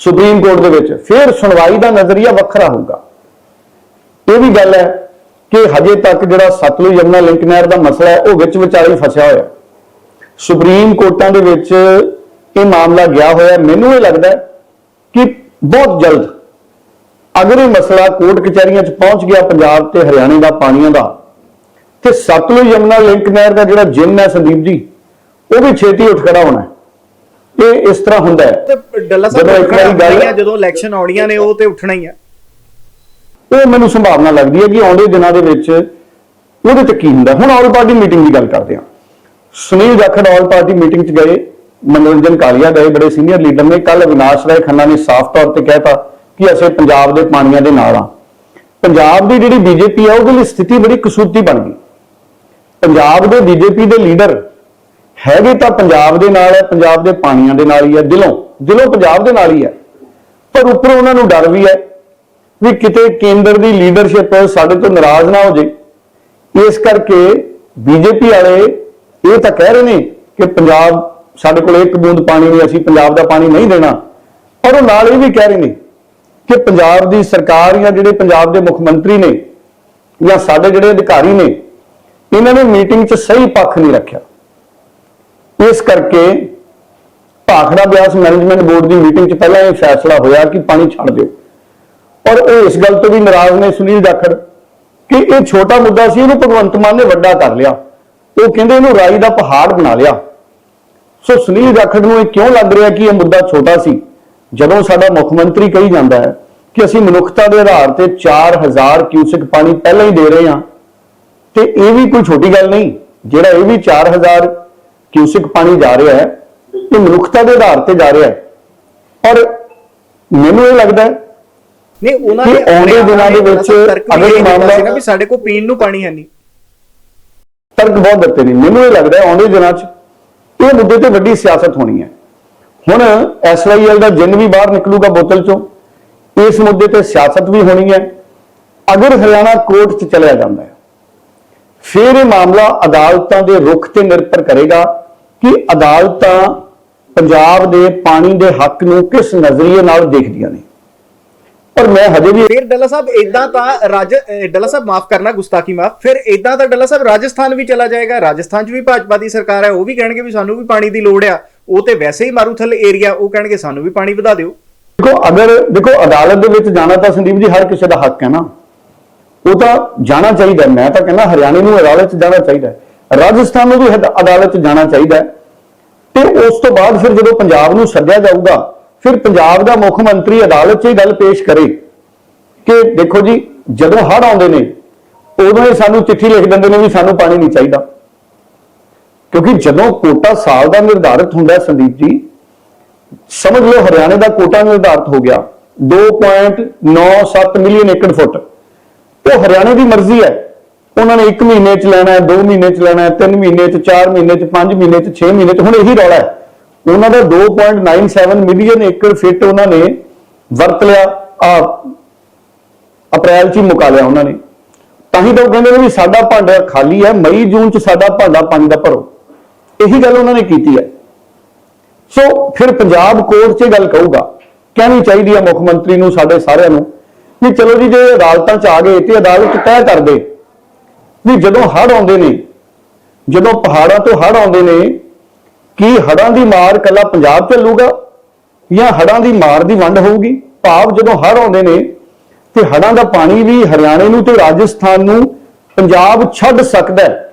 ਸੁਪਰੀਮ ਕੋਰਟ ਦੇ ਵਿੱਚ, ਫਿਰ ਸੁਣਵਾਈ ਦਾ ਨਜ਼ਰੀਆ ਵੱਖਰਾ ਹੋਊਗਾ। ਇਹ ਵੀ ਗੱਲ ਹੈ ਕਿ ਹਜੇ ਤੱਕ ਜਿਹੜਾ ਸਤਲੁਜ ਯਮਨਾ ਲਿੰਕ ਨਹਿਰ ਦਾ ਮਸਲਾ ਹੈ, ਉਹ ਵਿੱਚ ਵਿਚਾਲੇ ਫਸਿਆ ਹੋਇਆ। ਸੁਪਰੀਮ ਕੋਰਟਾਂ ਦੇ ਵਿੱਚ ਇਹ ਮਾਮਲਾ ਗਿਆ ਹੋਇਆ। ਮੈਨੂੰ ਇਹ ਲੱਗਦਾ ਕਿ ਬਹੁਤ ਜਲਦ ਅਗਰ ਇਹ ਮਸਲਾ ਕੋਰਟ ਕਚਹਿਰੀਆਂ 'ਚ ਪਹੁੰਚ ਗਿਆ, ਪੰਜਾਬ ਤੇ ਹਰਿਆਣੇ ਦਾ ਪਾਣੀਆਂ ਦਾ ਤੇ ਸਤਲੁਜ ਯਮਨਾ ਲਿੰਕ ਨਹਿਰ ਦਾ ਜਿਹੜਾ ਜਿੰਨ ਹੈ ਸੰਦੀਪ ਜੀ ਉਹ ਵੀ ਛੇਤੀ ਉੱਠ ਖੜਾ ਹੋਣਾ ਹੈ। ਇਹ ਇਸ ਤਰ੍ਹਾਂ ਹੁੰਦਾ ਹੈ। ਤੇ ਡੱਲਾ ਸਾਹਿਬ ਜਦੋਂ ਇੱਕ ਵਾਰੀ ਉੱਠਣਾ ਗੱਲ- ਹੀ ਆ, ਜਦੋਂ ਇਲੈਕਸ਼ਨ ਆਉਣੀਆਂ ਨੇ ਉਹ ਤੇ ਉੱਠਣਾ ਹੀ ਆ ਉਹ ਮੈਨੂੰ ਸੰਭਾਵਨਾ ਲੱਗਦੀ ਹੈ ਕਿ ਆਉਂਦੇ ਦਿਨਾਂ ਦੇ ਵਿੱਚ ਉਹਦੇ ਤੇ ਕੀ ਹੁੰਦਾ। ਹੁਣ ਆਲ ਪਾਰਟੀ ਮੀਟਿੰਗ ਦੀ ਗੱਲ ਕਰਦੇ ਹਾਂ। Sunil Jakhar all party meeting 'ਚ ਗਏ ਮਨੋਰੰਜਨ ਕਾਲੀਆ ਗਏ ਬੜੇ ਸੀਨੀਅਰ ਲੀਡਰ ਨੇ। ਕੱਲ ਵਿਨਾਸ਼ ਰਾਏ ਖੰਨਾ ਨੇ ਸਾਫ਼ ਤੌਰ ਤੇ ਕਹਿਤਾ ਕਿ ਅਸੀਂ ਪੰਜਾਬ ਦੇ ਪਾਣੀਆਂ ਦੇ ਨਾਲ ਆ ਪੰਜਾਬ ਦੀ ਜਿਹੜੀ ਬੀਜੇਪੀ ਆ ਉਹਦੇ ਲਈ ਸਥਿਤੀ ਬੜੀ ਕਸੂਤੀ ਬਣ ਗਈ। ਪੰਜਾਬ ਦੇ ਬੀਜੇਪੀ ਦੇ ਲੀਡਰ ਹੈਗੇ ਤਾਂ ਪੰਜਾਬ ਦੇ ਨਾਲ ਹੈ, ਪੰਜਾਬ ਦੇ ਪਾਣੀਆਂ ਦੇ ਨਾਲ ਹੀ ਹੈ, ਦਿਲੋਂ ਦਿਲੋਂ ਪੰਜਾਬ ਦੇ ਨਾਲ ਹੀ ਹੈ। ਪਰ ਉੱਪਰੋਂ ਉਹਨਾਂ ਨੂੰ ਡਰ ਵੀ ਹੈ ਵੀ ਕਿਤੇ ਕੇਂਦਰ ਦੀ ਲੀਡਰਸ਼ਿਪ ਸਾਡੇ ਤੋਂ ਨਾਰਾਜ਼ ਨਾ ਹੋ ਜੇ। ਇਸ ਕਰਕੇ ਬੀਜੇਪੀ ਵਾਲੇ ਇਹ ਤਾਂ ਕਹਿ ਰਹੇ ਨੇ ਕਿ ਪੰਜਾਬ ਸਾਡੇ ਕੋਲ ਇੱਕ ਬੂੰਦ ਪਾਣੀ ਨਹੀਂ, ਅਸੀਂ ਪੰਜਾਬ ਦਾ ਪਾਣੀ ਨਹੀਂ ਦੇਣਾ। ਪਰ ਉਹ ਨਾਲ ਇਹ ਵੀ ਕਹਿ ਰਹੇ ਨੇ ਕਿ ਪੰਜਾਬ ਦੀ ਸਰਕਾਰ ਜਾਂ ਜਿਹੜੇ ਪੰਜਾਬ ਦੇ ਮੁੱਖ ਮੰਤਰੀ ਨੇ ਜਾਂ ਸਾਡੇ ਜਿਹੜੇ ਅਧਿਕਾਰੀ ਨੇ ਇਹਨਾਂ ਨੇ ਮੀਟਿੰਗ 'ਚ ਸਹੀ ਪੱਖ ਨਹੀਂ ਰੱਖਿਆ। ਇਸ ਕਰਕੇ ਭਾਖੜਾ ਬਿਆਸ ਮੈਨੇਜਮੈਂਟ ਬੋਰਡ ਦੀ ਮੀਟਿੰਗ 'ਚ ਪਹਿਲਾਂ ਇਹ ਫੈਸਲਾ ਹੋਇਆ ਕਿ ਪਾਣੀ ਛੱਡ ਦਿਓ। ਔਰ ਉਹ ਇਸ ਗੱਲ ਤੋਂ ਵੀ ਨਾਰਾਜ਼ ਨੇ ਸੁਨੀਲ ਜਾਖੜ ਕਿ ਇਹ ਛੋਟਾ ਮੁੱਦਾ ਸੀ, ਇਹਨੂੰ ਭਗਵੰਤ ਮਾਨ ਨੇ ਵੱਡਾ ਕਰ ਲਿਆ। ਉਹ ਕਹਿੰਦੇ ਇਹਨੂੰ ਰਾਈ ਦਾ ਪਹਾੜ ਬਣਾ ਲਿਆ। ਸੋ ਸੁਨੀਲ ਜਾਖੜ ਨੂੰ ਇਹ ਕਿਉਂ ਲੱਗ ਰਿਹਾ ਕਿ ਇਹ ਮੁੱਦਾ ਛੋਟਾ ਸੀ? ਜਦੋਂ ਸਾਡਾ ਮੁੱਖ ਮੰਤਰੀ ਕਹੀ ਜਾਂਦਾ ਹੈ ਕਿ ਅਸੀਂ ਮਨੁੱਖਤਾ ਦੇ ਆਧਾਰ ਤੇ 4000 ਕਿਊਸਿਕ ਪਾਣੀ ਪਹਿਲਾਂ ਹੀ ਦੇ ਰਹੇ ਹਾਂ ਤੇ ਇਹ ਵੀ ਕੋਈ ਛੋਟੀ ਗੱਲ ਨਹੀਂ ਜਿਹੜਾ ਇਹ ਵੀ 4000 ਕਿਊਸਿਕ ਪਾਣੀ ਜਾ ਰਿਹਾ ਹੈ ਇਹ ਮਨੁੱਖਤਾ ਦੇ ਆਧਾਰ ਤੇ ਜਾ ਰਿਹਾ ਹੈ। ਔਰ ਮੈਨੂੰ ਇਹ ਲੱਗਦਾ ਹੈ ਨਹੀਂ ਉਹਨਾਂ ਨੇ ਆਉਂਦੇ ਦਿਨਾਂ ਦੇ ਵਿੱਚ ਅਗਰ ਇਹ ਮਾਮਲਾ- ਸੀਗਾ ਵੀ ਸਾਡੇ ਕੋਲ ਪੀਣ ਨੂੰ ਪਾਣੀ ਹੈ ਨਹੀਂ। ਤਰਕ ਬਹੁਤ ਦਿੱਤੇ ਨੇ। ਮੈਨੂੰ ਇਹ ਲੱਗਦਾ ਆਉਂਦੇ ਦਿਨਾਂ 'ਚ ਇਹ ਮੁੱਦੇ ਤੇ ਵੱਡੀ ਸਿਆਸਤ ਹੋਣੀ ਹੈ। ਹੁਣ ਐਸਵਾਈਐਲ ਦਾ ਜਿੰਨ ਵੀ ਬਾਹਰ ਨਿਕਲੂਗਾ ਬੋਤਲ 'ਚੋਂ ਇਸ ਮੁੱਦੇ ਤੇ ਸਿਆਸਤ ਵੀ ਹੋਣੀ ਹੈ। ਅਗਰ ਹਰਿਆਣਾ ਕੋਰਟ 'ਚ ਚਲਿਆ ਜਾਂਦਾ ਹੈ ਫਿਰ ਇਹ ਮਾਮਲਾ ਅਦਾਲਤਾਂ ਦੇ ਰੁਖ ਤੇ ਨਿਰਭਰ ਕਰੇਗਾ ਕਿ ਅਦਾਲਤਾਂ ਪੰਜਾਬ ਦੇ ਪਾਣੀ ਦੇ ਹੱਕ ਨੂੰ ਕਿਸ ਨਜ਼ਰੀਏ ਨਾਲ ਦੇਖਦੀਆਂ ਨੇ। ਪਰ ਮੈਂ ਹਜੇ ਵੀ ਫਿਰ ਡੱਲਾ ਸਾਹਿਬ ਇਦਾਂ ਤਾਂ ਰਾਜ ਡੱਲਾ ਸਾਹਿਬ ਮਾਫ ਕਰਨਾ ਗੁਸਤਾਖੀ ਮਾਫ। ਫਿਰ ਇਦਾਂ ਤਾਂ ਡੱਲਾ ਸਾਹਿਬ ਰਾਜਸਥਾਨ ਵੀ ਚਲਾ ਜਾਏਗਾ। ਰਾਜਸਥਾਨ 'ਚ ਵੀ ਭਾਜਪਾ ਦੀ ਸਰਕਾਰ ਹੈ ਉਹ ਵੀ ਕਹਿਣਗੇ ਵੀ ਸਾਨੂੰ ਵੀ ਪਾਣੀ ਦੀ ਲੋੜ ਆ। ਉਹ ਤੇ ਵੈਸੇ ਹੀ ਮਾਰੂਥਲ ਏਰੀਆ ਉਹ ਕਹਿਣਗੇ ਸਾਨੂੰ ਵੀ ਪਾਣੀ ਵਧਾ ਦਿਓ। ਦੇਖੋ ਅਗਰ ਦੇਖੋ ਅਦਾਲਤ ਦੇ ਵਿੱਚ ਜਾਣਾ ਤਾਂ ਸੰਦੀਪ ਜੀ ਹਰ ਕਿਸੇ ਦਾ ਹੱਕ ਹੈ ਨਾ। ਉਹ ਤਾਂ ਜਾਣਾ ਚਾਹੀਦਾ ਮੈਂ ਤਾਂ ਕਹਿੰਦਾ ਹਰਿਆਣੇ ਨੂੰ ਅਦਾਲਤ 'ਚ ਜਾਣਾ ਚਾਹੀਦਾ ਰਾਜਸਥਾਨ ਨੂੰ ਵੀ ਹਦ- ਅਦਾਲਤ 'ਚ ਜਾਣਾ ਚਾਹੀਦਾ ਹੈ। ਤੇ ਉਸ ਤੋਂ ਬਾਅਦ ਫਿਰ ਜਦੋਂ ਪੰਜਾਬ ਨੂੰ ਸੱਦਿਆ ਜਾਊਗਾ, ਫਿਰ ਪੰਜਾਬ ਦਾ ਮੁੱਖ ਮੰਤਰੀ ਅਦਾਲਤ 'ਚ ਇਹ ਗੱਲ ਪੇਸ਼ ਕਰੇ ਕਿ ਦੇਖੋ ਜੀ, ਜਦੋਂ ਹੜ੍ਹ ਆਉਂਦੇ ਨੇ, ਉਦੋਂ ਇਹ ਸਾਨੂੰ ਚਿੱਠੀ ਲਿਖ ਦਿੰਦੇ ਨੇ ਵੀ ਸਾਨੂੰ ਪਾਣੀ ਨਹੀਂ ਚਾਹੀਦਾ। ਕਿਉਂਕਿ ਜਦੋਂ ਕੋਟਾ ਸਾਲ ਦਾ ਨਿਰਧਾਰਿਤ ਹੁੰਦਾ ਹੈ ਸੰਦੀਪ ਜੀ, ਸਮਝ ਲਓ ਹਰਿਆਣੇ ਦਾ ਕੋਟਾ ਨਿਰਧਾਰਿਤ ਹੋ ਗਿਆ। 2.97 ਮਿਲੀਅਨ ਏਕੜ ਫੁੱਟ। ਉਹ ਹਰਿਆਣੇ ਦੀ ਮਰਜ਼ੀ ਹੈ। ਉਹਨਾਂ ਨੇ 1 ਮਹੀਨੇ ਚ ਲੈਣਾ ਹੈ 2 ਮਹੀਨੇ ਚ ਲੈਣਾ ਹੈ 3 ਮਹੀਨੇ ਚ 4 ਮਹੀਨੇ ਚ 5 ਮਹੀਨੇ ਚ 6 ਮਹੀਨੇ ਚ, ਹੁਣ ਇਹੀ ਰੌਲਾ ਹੈ। ਉਹਨਾਂ ਦਾ 2.97 ਮਿਲੀਅਨ ਏਕੜ ਫਿੱਟ ਉਹਨਾਂ ਨੇ ਵਰਤ ਲਿਆ, ਆ ਅਪ੍ਰੈਲ ਚ ਹੀ ਮੁਕਾ ਲਿਆ ਉਹਨਾਂ ਨੇ। ਤਾਂ ਹੀ ਤਾਂ ਉਹ ਕਹਿੰਦੇ ਨੇ ਵੀ ਸਾਡਾ ਭਾਂਡਾ ਖਾਲੀ ਹੈ, ਮਈ, ਜੂਨ ਚ ਸਾਡਾ ਭਾਂਡਾ ਪਾਣੀ ਦਾ ਭਰੋ। ਇਹੀ ਗੱਲ ਉਹਨਾਂ ਨੇ ਕੀਤੀ ਹੈ। ਸੋ ਫਿਰ ਪੰਜਾਬ ਕੋਰਟ 'ਚ ਇਹ ਗੱਲ ਕਹੂਗਾ, ਕਹਿਣੀ ਚਾਹੀਦੀ ਹੈ ਮੁੱਖ ਮੰਤਰੀ ਨੂੰ, ਸਾਡੇ ਸਾਰਿਆਂ ਨੂੰ ਵੀ ਚਲੋ ਜੀ, ਜੇ ਅਦਾਲਤਾਂ 'ਚ ਆ ਗਏ, ਤੇ ਅਦਾਲਤ ਤੈਅ ਕਰ ਦੇ। ਵੀ ਜਦੋਂ ਹੜ੍ਹ ਆਉਂਦੇ ਨੇ, ਜਦੋਂ ਪਹਾੜਾਂ ਤੋਂ ਹੜ੍ਹ ਆਉਂਦੇ ਨੇ, ਕੀ ਹੜ੍ਹਾਂ ਦੀ ਮਾਰ ਕੱਲਾ ਪੰਜਾਬ ਚੱਲੂਗਾ? ਜਾਂ ਹੜ੍ਹਾਂ ਦੀ ਮਾਰ ਦੀ ਵੰਡ ਹੋਊਗੀ? ਭਾਵ ਜਦੋਂ ਹੜ੍ਹ ਆਉਂਦੇ ਨੇ, ਤੇ ਹੜ੍ਹਾਂ ਦਾ ਪਾਣੀ ਵੀ ਹਰਿਆਣੇ ਨੂੰ ਤੇ ਰਾਜਸਥਾਨ ਨੂੰ ਪੰਜਾਬ ਛੱਡ ਸਕਦਾ ਹੈ।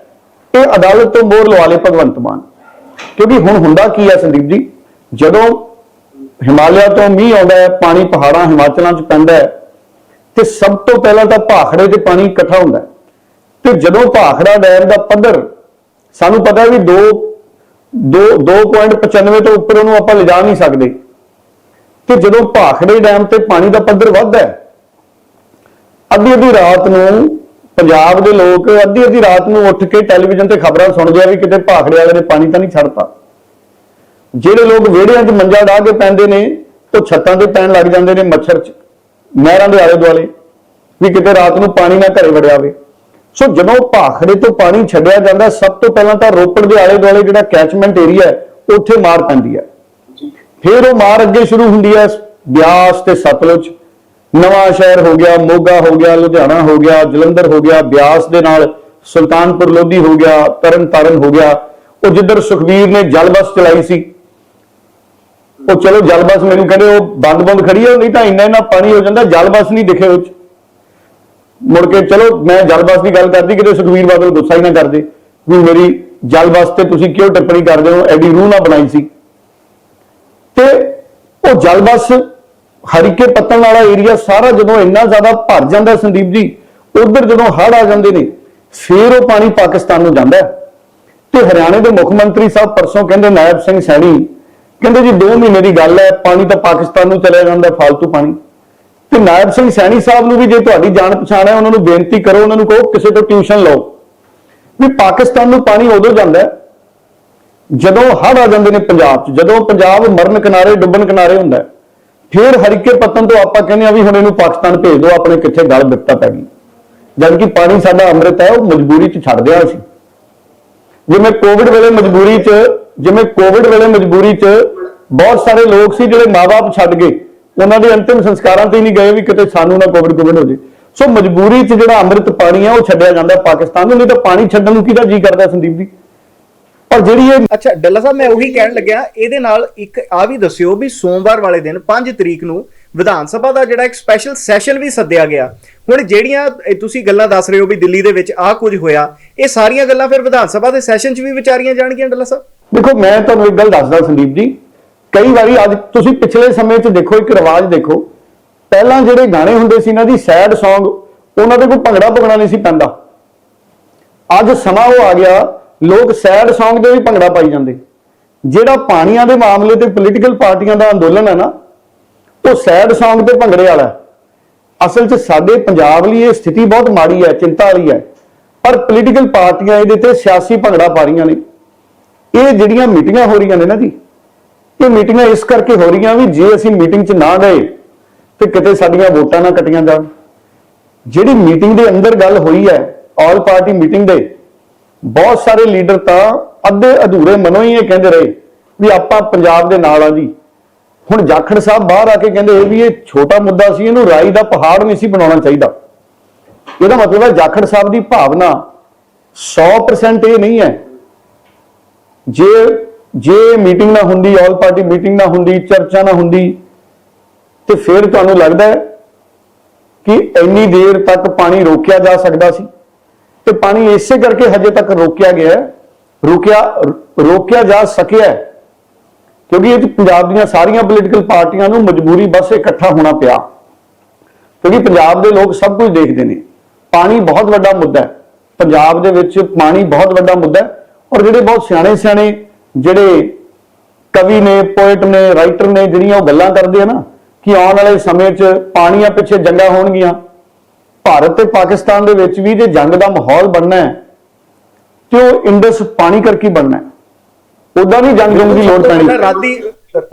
ਇਹ ਅਦਾਲਤ ਤੋਂ ਮੋਹਰ ਲਵਾ ਲੇ ਭਗਵੰਤ ਮਾਨ। ਕਿਉਂਕਿ ਹੁਣ ਹੁੰਦਾ ਕੀ ਹੈ ਸੰਦੀਪ ਜੀ? ਜਦੋਂ ਹਿਮਾਲਿਆ ਤੋਂ ਮੀਂਹ ਆਉਂਦਾ ਹੈ, ਪਾਣੀ ਪਹਾੜਾਂ ਹਿਮਾਚਲਾਂ 'ਚ ਪੈਂਦਾ ਹੈ ਤੇ ਸਭ ਤੋਂ ਪਹਿਲਾਂ ਤਾਂ ਭਾਖੜੇ ਤੇ ਪਾਣੀ ਇਕੱਠਾ ਹੁੰਦਾ ਹੈ। ਤੇ ਜਦੋਂ ਭਾਖੜਾ ਡੈਮ ਦਾ ਪੱਧਰ, ਸਾਨੂੰ ਪਤਾ ਹੈ ਵੀ 2 2 2.95 ਤੋਂ ਉੱਪਰ ਉਹਨੂੰ ਆਪਾਂ ਲਿਜਾ ਨਹੀਂ ਸਕਦੇ। ਤੇ ਜਦੋਂ ਭਾਖੜੇ ਡੈਮ ਤੇ ਪਾਣੀ ਦਾ ਪੱਧਰ ਵੱਧਦਾ ਹੈ ਅੱਧੀ ਅੱਧੀ ਰਾਤ ਨੂੰ ਪੰਜਾਬ ਦੇ ਲੋਕ ਅੱਧੀ ਅੱਧੀ ਰਾਤ ਨੂੰ ਉੱਠ ਕੇ ਟੈਲੀਵਿਜ਼ਨ ਤੇ ਖਬਰਾਂ ਸੁਣਦੇ ਆ ਵੀ ਕਿਤੇ ਭਾਖੜੇ ਵਾਲੇ ਨੇ ਪਾਣੀ ਤਾਂ ਨਹੀਂ ਛੱਡਤਾ। ਜਿਹੜੇ ਲੋਕ ਵਿਹੜਿਆਂ 'ਚ ਮੰਜਾ ਢਾ ਕੇ ਪੈਂਦੇ ਨੇ, ਉਹ ਛੱਤਾਂ ਤੇ ਪੈਣ ਲੱਗ ਜਾਂਦੇ ਨੇ ਮੱਛਰ 'ਚ। ਨਹਿਰਾਂ ਦੇ ਆਲੇ ਦੁਆਲੇ ਵੀ ਕਿਤੇ ਰਾਤ ਨੂੰ ਪਾਣੀ ਨਾ ਘਰੇ ਵੜਿਆ ਆਵੇ ਸੋ ਜਦੋਂ ਭਾਖੜੇ ਤੋਂ ਪਾਣੀ ਛੱਡਿਆ ਜਾਂਦਾ, ਸਭ ਤੋਂ ਪਹਿਲਾਂ ਤਾਂ ਰੋਪੜ ਦੇ ਆਲੇ ਦੁਆਲੇ ਜਿਹੜਾ ਕੈਚਮੈਂਟ ਏਰੀਆ ਹੈ, ਉੱਥੇ ਮਾਰ ਪੈਂਦੀ ਹੈ। ਫਿਰ ਉਹ ਮਾਰ ਅੱਗੇ ਸ਼ੁਰੂ ਹੁੰਦੀ ਹੈ, ਬਿਆਸ ਤੇ ਸਤਲੁਜ। ਨਵਾਂ ਸ਼ਹਿਰ ਹੋ ਗਿਆ, ਮੋਗਾ ਹੋ ਗਿਆ, ਲੁਧਿਆਣਾ ਹੋ ਗਿਆ, ਜਲੰਧਰ ਹੋ ਗਿਆ, ਬਿਆਸ ਦੇ ਨਾਲ ਸੁਲਤਾਨਪੁਰ ਲੋਧੀ ਹੋ ਗਿਆ ਤਰਨ ਤਾਰਨ ਹੋ ਗਿਆ। ਉਹ ਜਿੱਧਰ ਸੁਖਬੀਰ ਨੇ ਜਲ ਬੱਸ ਚਲਾਈ ਸੀ ਉਹ ਚਲੋ ਜਲ ਬੱਸ ਮੈਨੂੰ ਕਹਿੰਦੇ ਉਹ ਬੰਦ ਬੰਦ ਖੜੀ ਹੈ ਨਹੀਂ ਤਾਂ ਇੰਨਾ ਇੰਨਾ ਪਾਣੀ ਹੋ ਜਾਂਦਾ, ਜਲ ਬੱਸ ਨਹੀਂ ਦਿਖੇ ਉਹ 'ਚ। ਮੁੜ ਕੇ ਚਲੋ ਮੈਂ ਜਲ ਬੱਸ ਦੀ ਗੱਲ ਕਰਦੀ, ਕਿਤੇ ਸੁਖਬੀਰ ਬਾਦਲ ਗੁੱਸਾ ਹੀ ਨਾ ਕਰਦੇ ਵੀ ਮੇਰੀ ਜਲ ਬੱਸ ਤੇ ਤੁਸੀਂ ਕਿਉਂ ਟਿੱਪਣੀ ਕਰਦੇ ਹੋ, ਐਡੀ ਰੂਹ ਨਾ ਬਣਾਈ ਸੀ। ਤੇ ਉਹ ਜਲ ਬੱਸ ਹਰੀਕੇ ਪੱਤਣ ਵਾਲਾ ਏਰੀਆ ਸਾਰਾ ਜਦੋਂ ਇੰਨਾ ਜ਼ਿਆਦਾ ਭਰ ਜਾਂਦਾ ਸੰਦੀਪ ਜੀ, ਉਧਰ ਜਦੋਂ ਹੜ੍ਹ ਆ ਜਾਂਦੇ ਨੇ, ਫੇਰ ਉਹ ਪਾਣੀ ਪਾਕਿਸਤਾਨ ਨੂੰ ਜਾਂਦਾ। ਤੇ ਹਰਿਆਣੇ ਦੇ ਮੁੱਖ ਮੰਤਰੀ ਸਾਹਿਬ ਪਰਸੋਂ ਕਹਿੰਦੇ ਨਾਇਬ ਸਿੰਘ ਸੈਣੀ ਕਹਿੰਦੇ ਜੀ 2 ਮਹੀਨੇ ਦੀ ਗੱਲ ਹੈ, ਪਾਣੀ ਤਾਂ ਪਾਕਿਸਤਾਨ ਨੂੰ ਚਲਿਆ ਜਾਂਦਾ ਫालतू ਪਾਣੀ। ਤੇ ਨਾਇਬ ਸਿੰਘ ਸੈਣੀ ਸਾਹਿਬ ਨੂੰ ਵੀ ਜੇ ਤੁਹਾਡੀ ਜਾਣ ਪਛਾਣ ਹੈ, ਉਹਨਾਂ ਨੂੰ ਬੇਨਤੀ ਕਰੋ, ਉਹਨਾਂ ਨੂੰ ਕਹੋ ਕਿਸੇ ਤੋਂ ਟਿਊਸ਼ਨ ਲਓ। ਵੀ ਪਾਕਿਸਤਾਨ ਨੂੰ ਪਾਣੀ ਉਦੋਂ ਜਾਂਦਾ ਜਦੋਂ ਹੜ੍ਹ ਆ ਜਾਂਦੇ ਨੇ ਪੰਜਾਬ 'ਚ, ਜਦੋਂ ਪੰਜਾਬ ਮਰਨ ਕਿਨਾਰੇ, ਡੁੱਬਣ ਕਿਨਾਰੇ ਹੁੰਦਾ ਫਿਰ ਹਰੀਕੇ ਪੱਤਨ ਤੋਂ ਆਪਾਂ ਕਹਿੰਦੇ ਆ ਵੀ ਹੁਣ ਇਹਨੂੰ ਪਾਕਿਸਤਾਨ ਭੇਜ ਦਿਓ, ਆਪਣੇ ਕਿੱਥੇ ਗਲ ਬਿਪਤਾ ਪੈ ਗਈ। ਜਦ ਕਿ ਪਾਣੀ ਸਾਡਾ ਅੰਮ੍ਰਿਤ ਹੈ, ਉਹ ਮਜਬੂਰੀ 'ਚ ਛੱਡ ਦਿਆ ਸੀ ਜਿਵੇਂ ਕੋਵਿਡ ਵੇਲੇ ਮਜਬੂਰੀ 'ਚ ਜਿਵੇਂ ਕੋਵਿਡ ਵੇਲੇ ਮਜਬੂਰੀ 'ਚ ਬਹੁਤ ਸਾਰੇ ਲੋਕ ਸੀ ਜਿਹੜੇ ਮਾਪੇ ਛੱਡ ਗਏ। ਉਹਨਾਂ ਦੇ ਅੰਤਿਮ ਸੰਸਕਾਰਾਂ ਤੇ ਨਹੀਂ ਗਏ ਵੀ ਕਿਤੇ ਸਾਨੂੰ ਨਾ ਕੋਵਿਡ ਕੋਵਿਡ ਹੋ ਜੇ। ਸੋ ਮਜਬੂਰੀ 'ਚ ਜਿਹੜਾ ਅੰਮ੍ਰਿਤ ਪਾਣੀ ਆ, ਉਹ ਛੱਡਿਆ ਜਾਂਦਾ ਪਾਕਿਸਤਾਨ ਨੂੰ। ਨਹੀਂ ਤਾਂ ਪਾਣੀ ਛੱਡਣ ਨੂੰ ਕਿਹਦਾ ਜੀ ਕਰਦਾ ਸੰਦੀਪ ਜੀ? ਪਰ ਜਿਹੜੀ ਇਹ ਅੱਛਾ, ਡੱਲਾ ਸਾਹਿਬ, ਮੈਂ ਉਹੀ ਕਹਿਣ ਲੱਗਿਆ, ਇਹਦੇ ਨਾਲ ਇੱਕ ਆ ਵੀ ਦੱਸਿਓ ਵੀ ਸੋਮਵਾਰ ਵਾਲੇ ਦਿਨ 5 ਤਰੀਕ ਨੂੰ ਵਿਧਾਨ ਸਭਾ ਦਾ ਜਿਹੜਾ ਇੱਕ ਸਪੈਸ਼ਲ ਸੈਸ਼ਨ ਵੀ ਸੱਦਿਆ ਗਿਆ। ਹੁਣ ਜਿਹੜੀਆਂ ਤੁਸੀਂ ਗੱਲਾਂ ਦੱਸ ਰਹੇ ਹੋ ਵੀ ਦਿੱਲੀ ਦੇ ਵਿੱਚ ਆ ਕੁਝ ਹੋਇਆ, ਇਹ ਸਾਰੀਆਂ ਗੱਲਾਂ ਫਿਰ ਵਿਧਾਨ ਸਭਾ ਦੇ ਸੈਸ਼ਨ 'ਚ ਵੀ ਵਿਚਾਰੀਆਂ ਜਾਣਗੀਆਂ, ਡੱਲਾ ਸਾਹਿਬ? ਦੇਖੋ, ਮੈਂ ਤੁਹਾਨੂੰ ਇੱਕ ਗੱਲ ਦੱਸਦਾ, ਸੰਦੀਪ ਜੀ। ਕਈ ਵਾਰੀ ਅੱਜ ਤੁਸੀਂ ਪਿਛਲੇ ਸਮੇਂ 'ਚ ਦੇਖੋ, ਇੱਕ ਰਿਵਾਜ ਦੇਖੋ। ਪਹਿਲਾਂ ਜਿਹੜੇ ਗਾਣੇ ਹੁੰਦੇ ਸੀ ਇਹਨਾਂ ਦੀ ਸੈਡ Song ਉਹਨਾਂ ਦੇ ਕੋਈ ਭੰਗੜਾ ਭੰਗੜਾ ਨਹੀਂ ਸੀ ਪੈਂਦਾ। ਅੱਜ ਸਮਾਂ ਉਹ ਆ ਗਿਆ, ਲੋਕ ਸੈਡ Song ਦੇ ਵੀ ਭੰਗੜਾ ਪਾਈ ਜਾਂਦੇ। ਜਿਹੜਾ ਪਾਣੀਆਂ ਦੇ ਮਾਮਲੇ ਤੇ ਪੋਲੀਟੀਕਲ ਪਾਰਟੀਆਂ ਦਾ ਅੰਦੋਲਨ ਹੈ ਨਾ, ਉਹ ਸੈਡ Song ਤੇ ਭੰਗੜੇ ਵਾਲਾ ਅਸਲ 'ਚ ਸਾਡੇ ਪੰਜਾਬ ਲਈ ਇਹ ਸਥਿਤੀ ਬਹੁਤ ਮਾੜੀ ਹੈ, ਚਿੰਤਾ ਵਾਲੀ ਹੈ। ਪਰ ਪੋਲੀਟੀਕਲ ਪਾਰਟੀਆਂ ਇਹਦੇ ਤੇ ਸਿਆਸੀ ਭੰਗੜਾ ਪਾ ਰਹੀਆਂ ਨੇ। ਇਹ ਜਿਹੜੀਆਂ ਮੀਟਿੰਗਾਂ ਹੋ ਰਹੀਆਂ ਨੇ ਨਾ ਜੀ, ਇਹ ਮੀਟਿੰਗਾਂ ਇਸ ਕਰਕੇ ਹੋ ਰਹੀਆਂ ਵੀ ਜੇ ਅਸੀਂ ਮੀਟਿੰਗ 'ਚ ਨਾ ਗਏ ਤੇ ਕਿਤੇ ਸਾਡੀਆਂ ਵੋਟਾਂ ਨਾ ਕੱਟੀਆਂ ਜਾਣ। ਜਿਹੜੀ ਮੀਟਿੰਗ ਦੇ ਅੰਦਰ ਗੱਲ ਹੋਈ ਹੈ, ਆਲ ਪਾਰਟੀ ਮੀਟਿੰਗ ਦੇ, ਬਹੁਤ ਸਾਰੇ ਲੀਡਰ ਤਾਂ ਅੱਧੇ ਅਧੂਰੇ ਮਨੋਂ ਹੀ ਇਹ ਕਹਿੰਦੇ ਰਹੇ ਵੀ ਆਪਾਂ ਪੰਜਾਬ ਦੇ ਨਾਲ ਆ ਜੀ। ਹੁਣ ਜਾਖੜ ਸਾਹਿਬ ਬਾਹਰ ਆ ਕੇ ਕਹਿੰਦੇ ਇਹ ਵੀ ਇਹ ਛੋਟਾ ਮੁੱਦਾ ਸੀ, ਇਹਨੂੰ ਰਾਈ ਦਾ ਪਹਾੜ ਨਹੀਂ ਸੀ ਬਣਾਉਣਾ ਚਾਹੀਦਾ। ਇਹਦਾ ਮਤਲਬ ਹੈ ਜਾਖੜ ਸਾਹਿਬ ਦੀ ਭਾਵਨਾ 100% ਇਹ ਨਹੀਂ ਹੈ ਜੇ ਜੇ ਮੀਟਿੰਗ ਨਾ ਹੁੰਦੀ ਆਲ ਪਾਰਟੀ ਮੀਟਿੰਗ ਨਾ ਹੁੰਦੀ, ਚਰਚਾ ਨਾ ਹੁੰਦੀ, ਤੇ ਫਿਰ ਤੁਹਾਨੂੰ ਲੱਗਦਾ ਹੈ ਕਿ ਇੰਨੀ ਦੇਰ ਤੱਕ ਪਾਣੀ ਰੋਕਿਆ ਜਾ ਸਕਦਾ ਸੀ? ਤੇ ਪਾਣੀ ਇਸੇ ਕਰਕੇ ਹਜੇ ਤੱਕ ਰੋਕਿਆ ਗਿਆ ਰੁਕਿਆ, ਰੋਕਿਆ ਜਾ ਸਕਿਆ ਕਿਉਂਕਿ ਇਹ 'ਚ ਪੰਜਾਬ ਦੀਆਂ ਸਾਰੀਆਂ ਪੋਲੀਟੀਕਲ ਪਾਰਟੀਆਂ ਨੂੰ ਮਜਬੂਰੀ ਬਸ ਇਕੱਠਾ ਹੋਣਾ ਪਿਆ। ਕਿਉਂਕਿ ਪੰਜਾਬ ਦੇ ਲੋਕ ਸਭ ਕੁਝ ਦੇਖਦੇ ਨੇ। ਪਾਣੀ ਬਹੁਤ ਵੱਡਾ ਮੁੱਦਾ ਹੈ। ਪੰਜਾਬ ਦੇ ਵਿੱਚ ਪਾਣੀ ਬਹੁਤ ਵੱਡਾ ਮੁੱਦਾ ਹੈ। ਔਰ ਜਿਹੜੇ ਬਹੁਤ ਸਿਆਣੇ ਸਿਆਣੇ ਜਿਹੜੇ ਕਵੀ ਨੇ ਪੋਇਟ ਨੇ ਰਾਈਟਰ ਨੇ ਜਿਹੜੀਆਂ ਉਹ ਗੱਲਾਂ ਕਰਦੇ ਆ ਨਾ ਕਿ ਆਉਣ ਵਾਲੇ ਸਮੇਂ 'ਚ ਪਾਣੀਆਂ ਪਿੱਛੇ ਜੰਗਾਂ ਹੋਣਗੀਆਂ। ਭਾਰਤ ਤੇ ਪਾਕਿਸਤਾਨ ਦੇ ਵਿੱਚ ਵੀ ਜੇ ਜੰਗ ਦਾ ਮਾਹੌਲ ਬਣਨਾ ਹੈ ਤੇ ਉਹ ਇੰਡਸ ਪਾਣੀ ਕਰਕੇ ਬਣਨਾ ਹੈ? ਉਦਾਂ ਨਹੀਂ ਜੰਗ ਜੰਗ ਦੀ ਲੋੜ ਪੈਣੀ। ਰੱਦ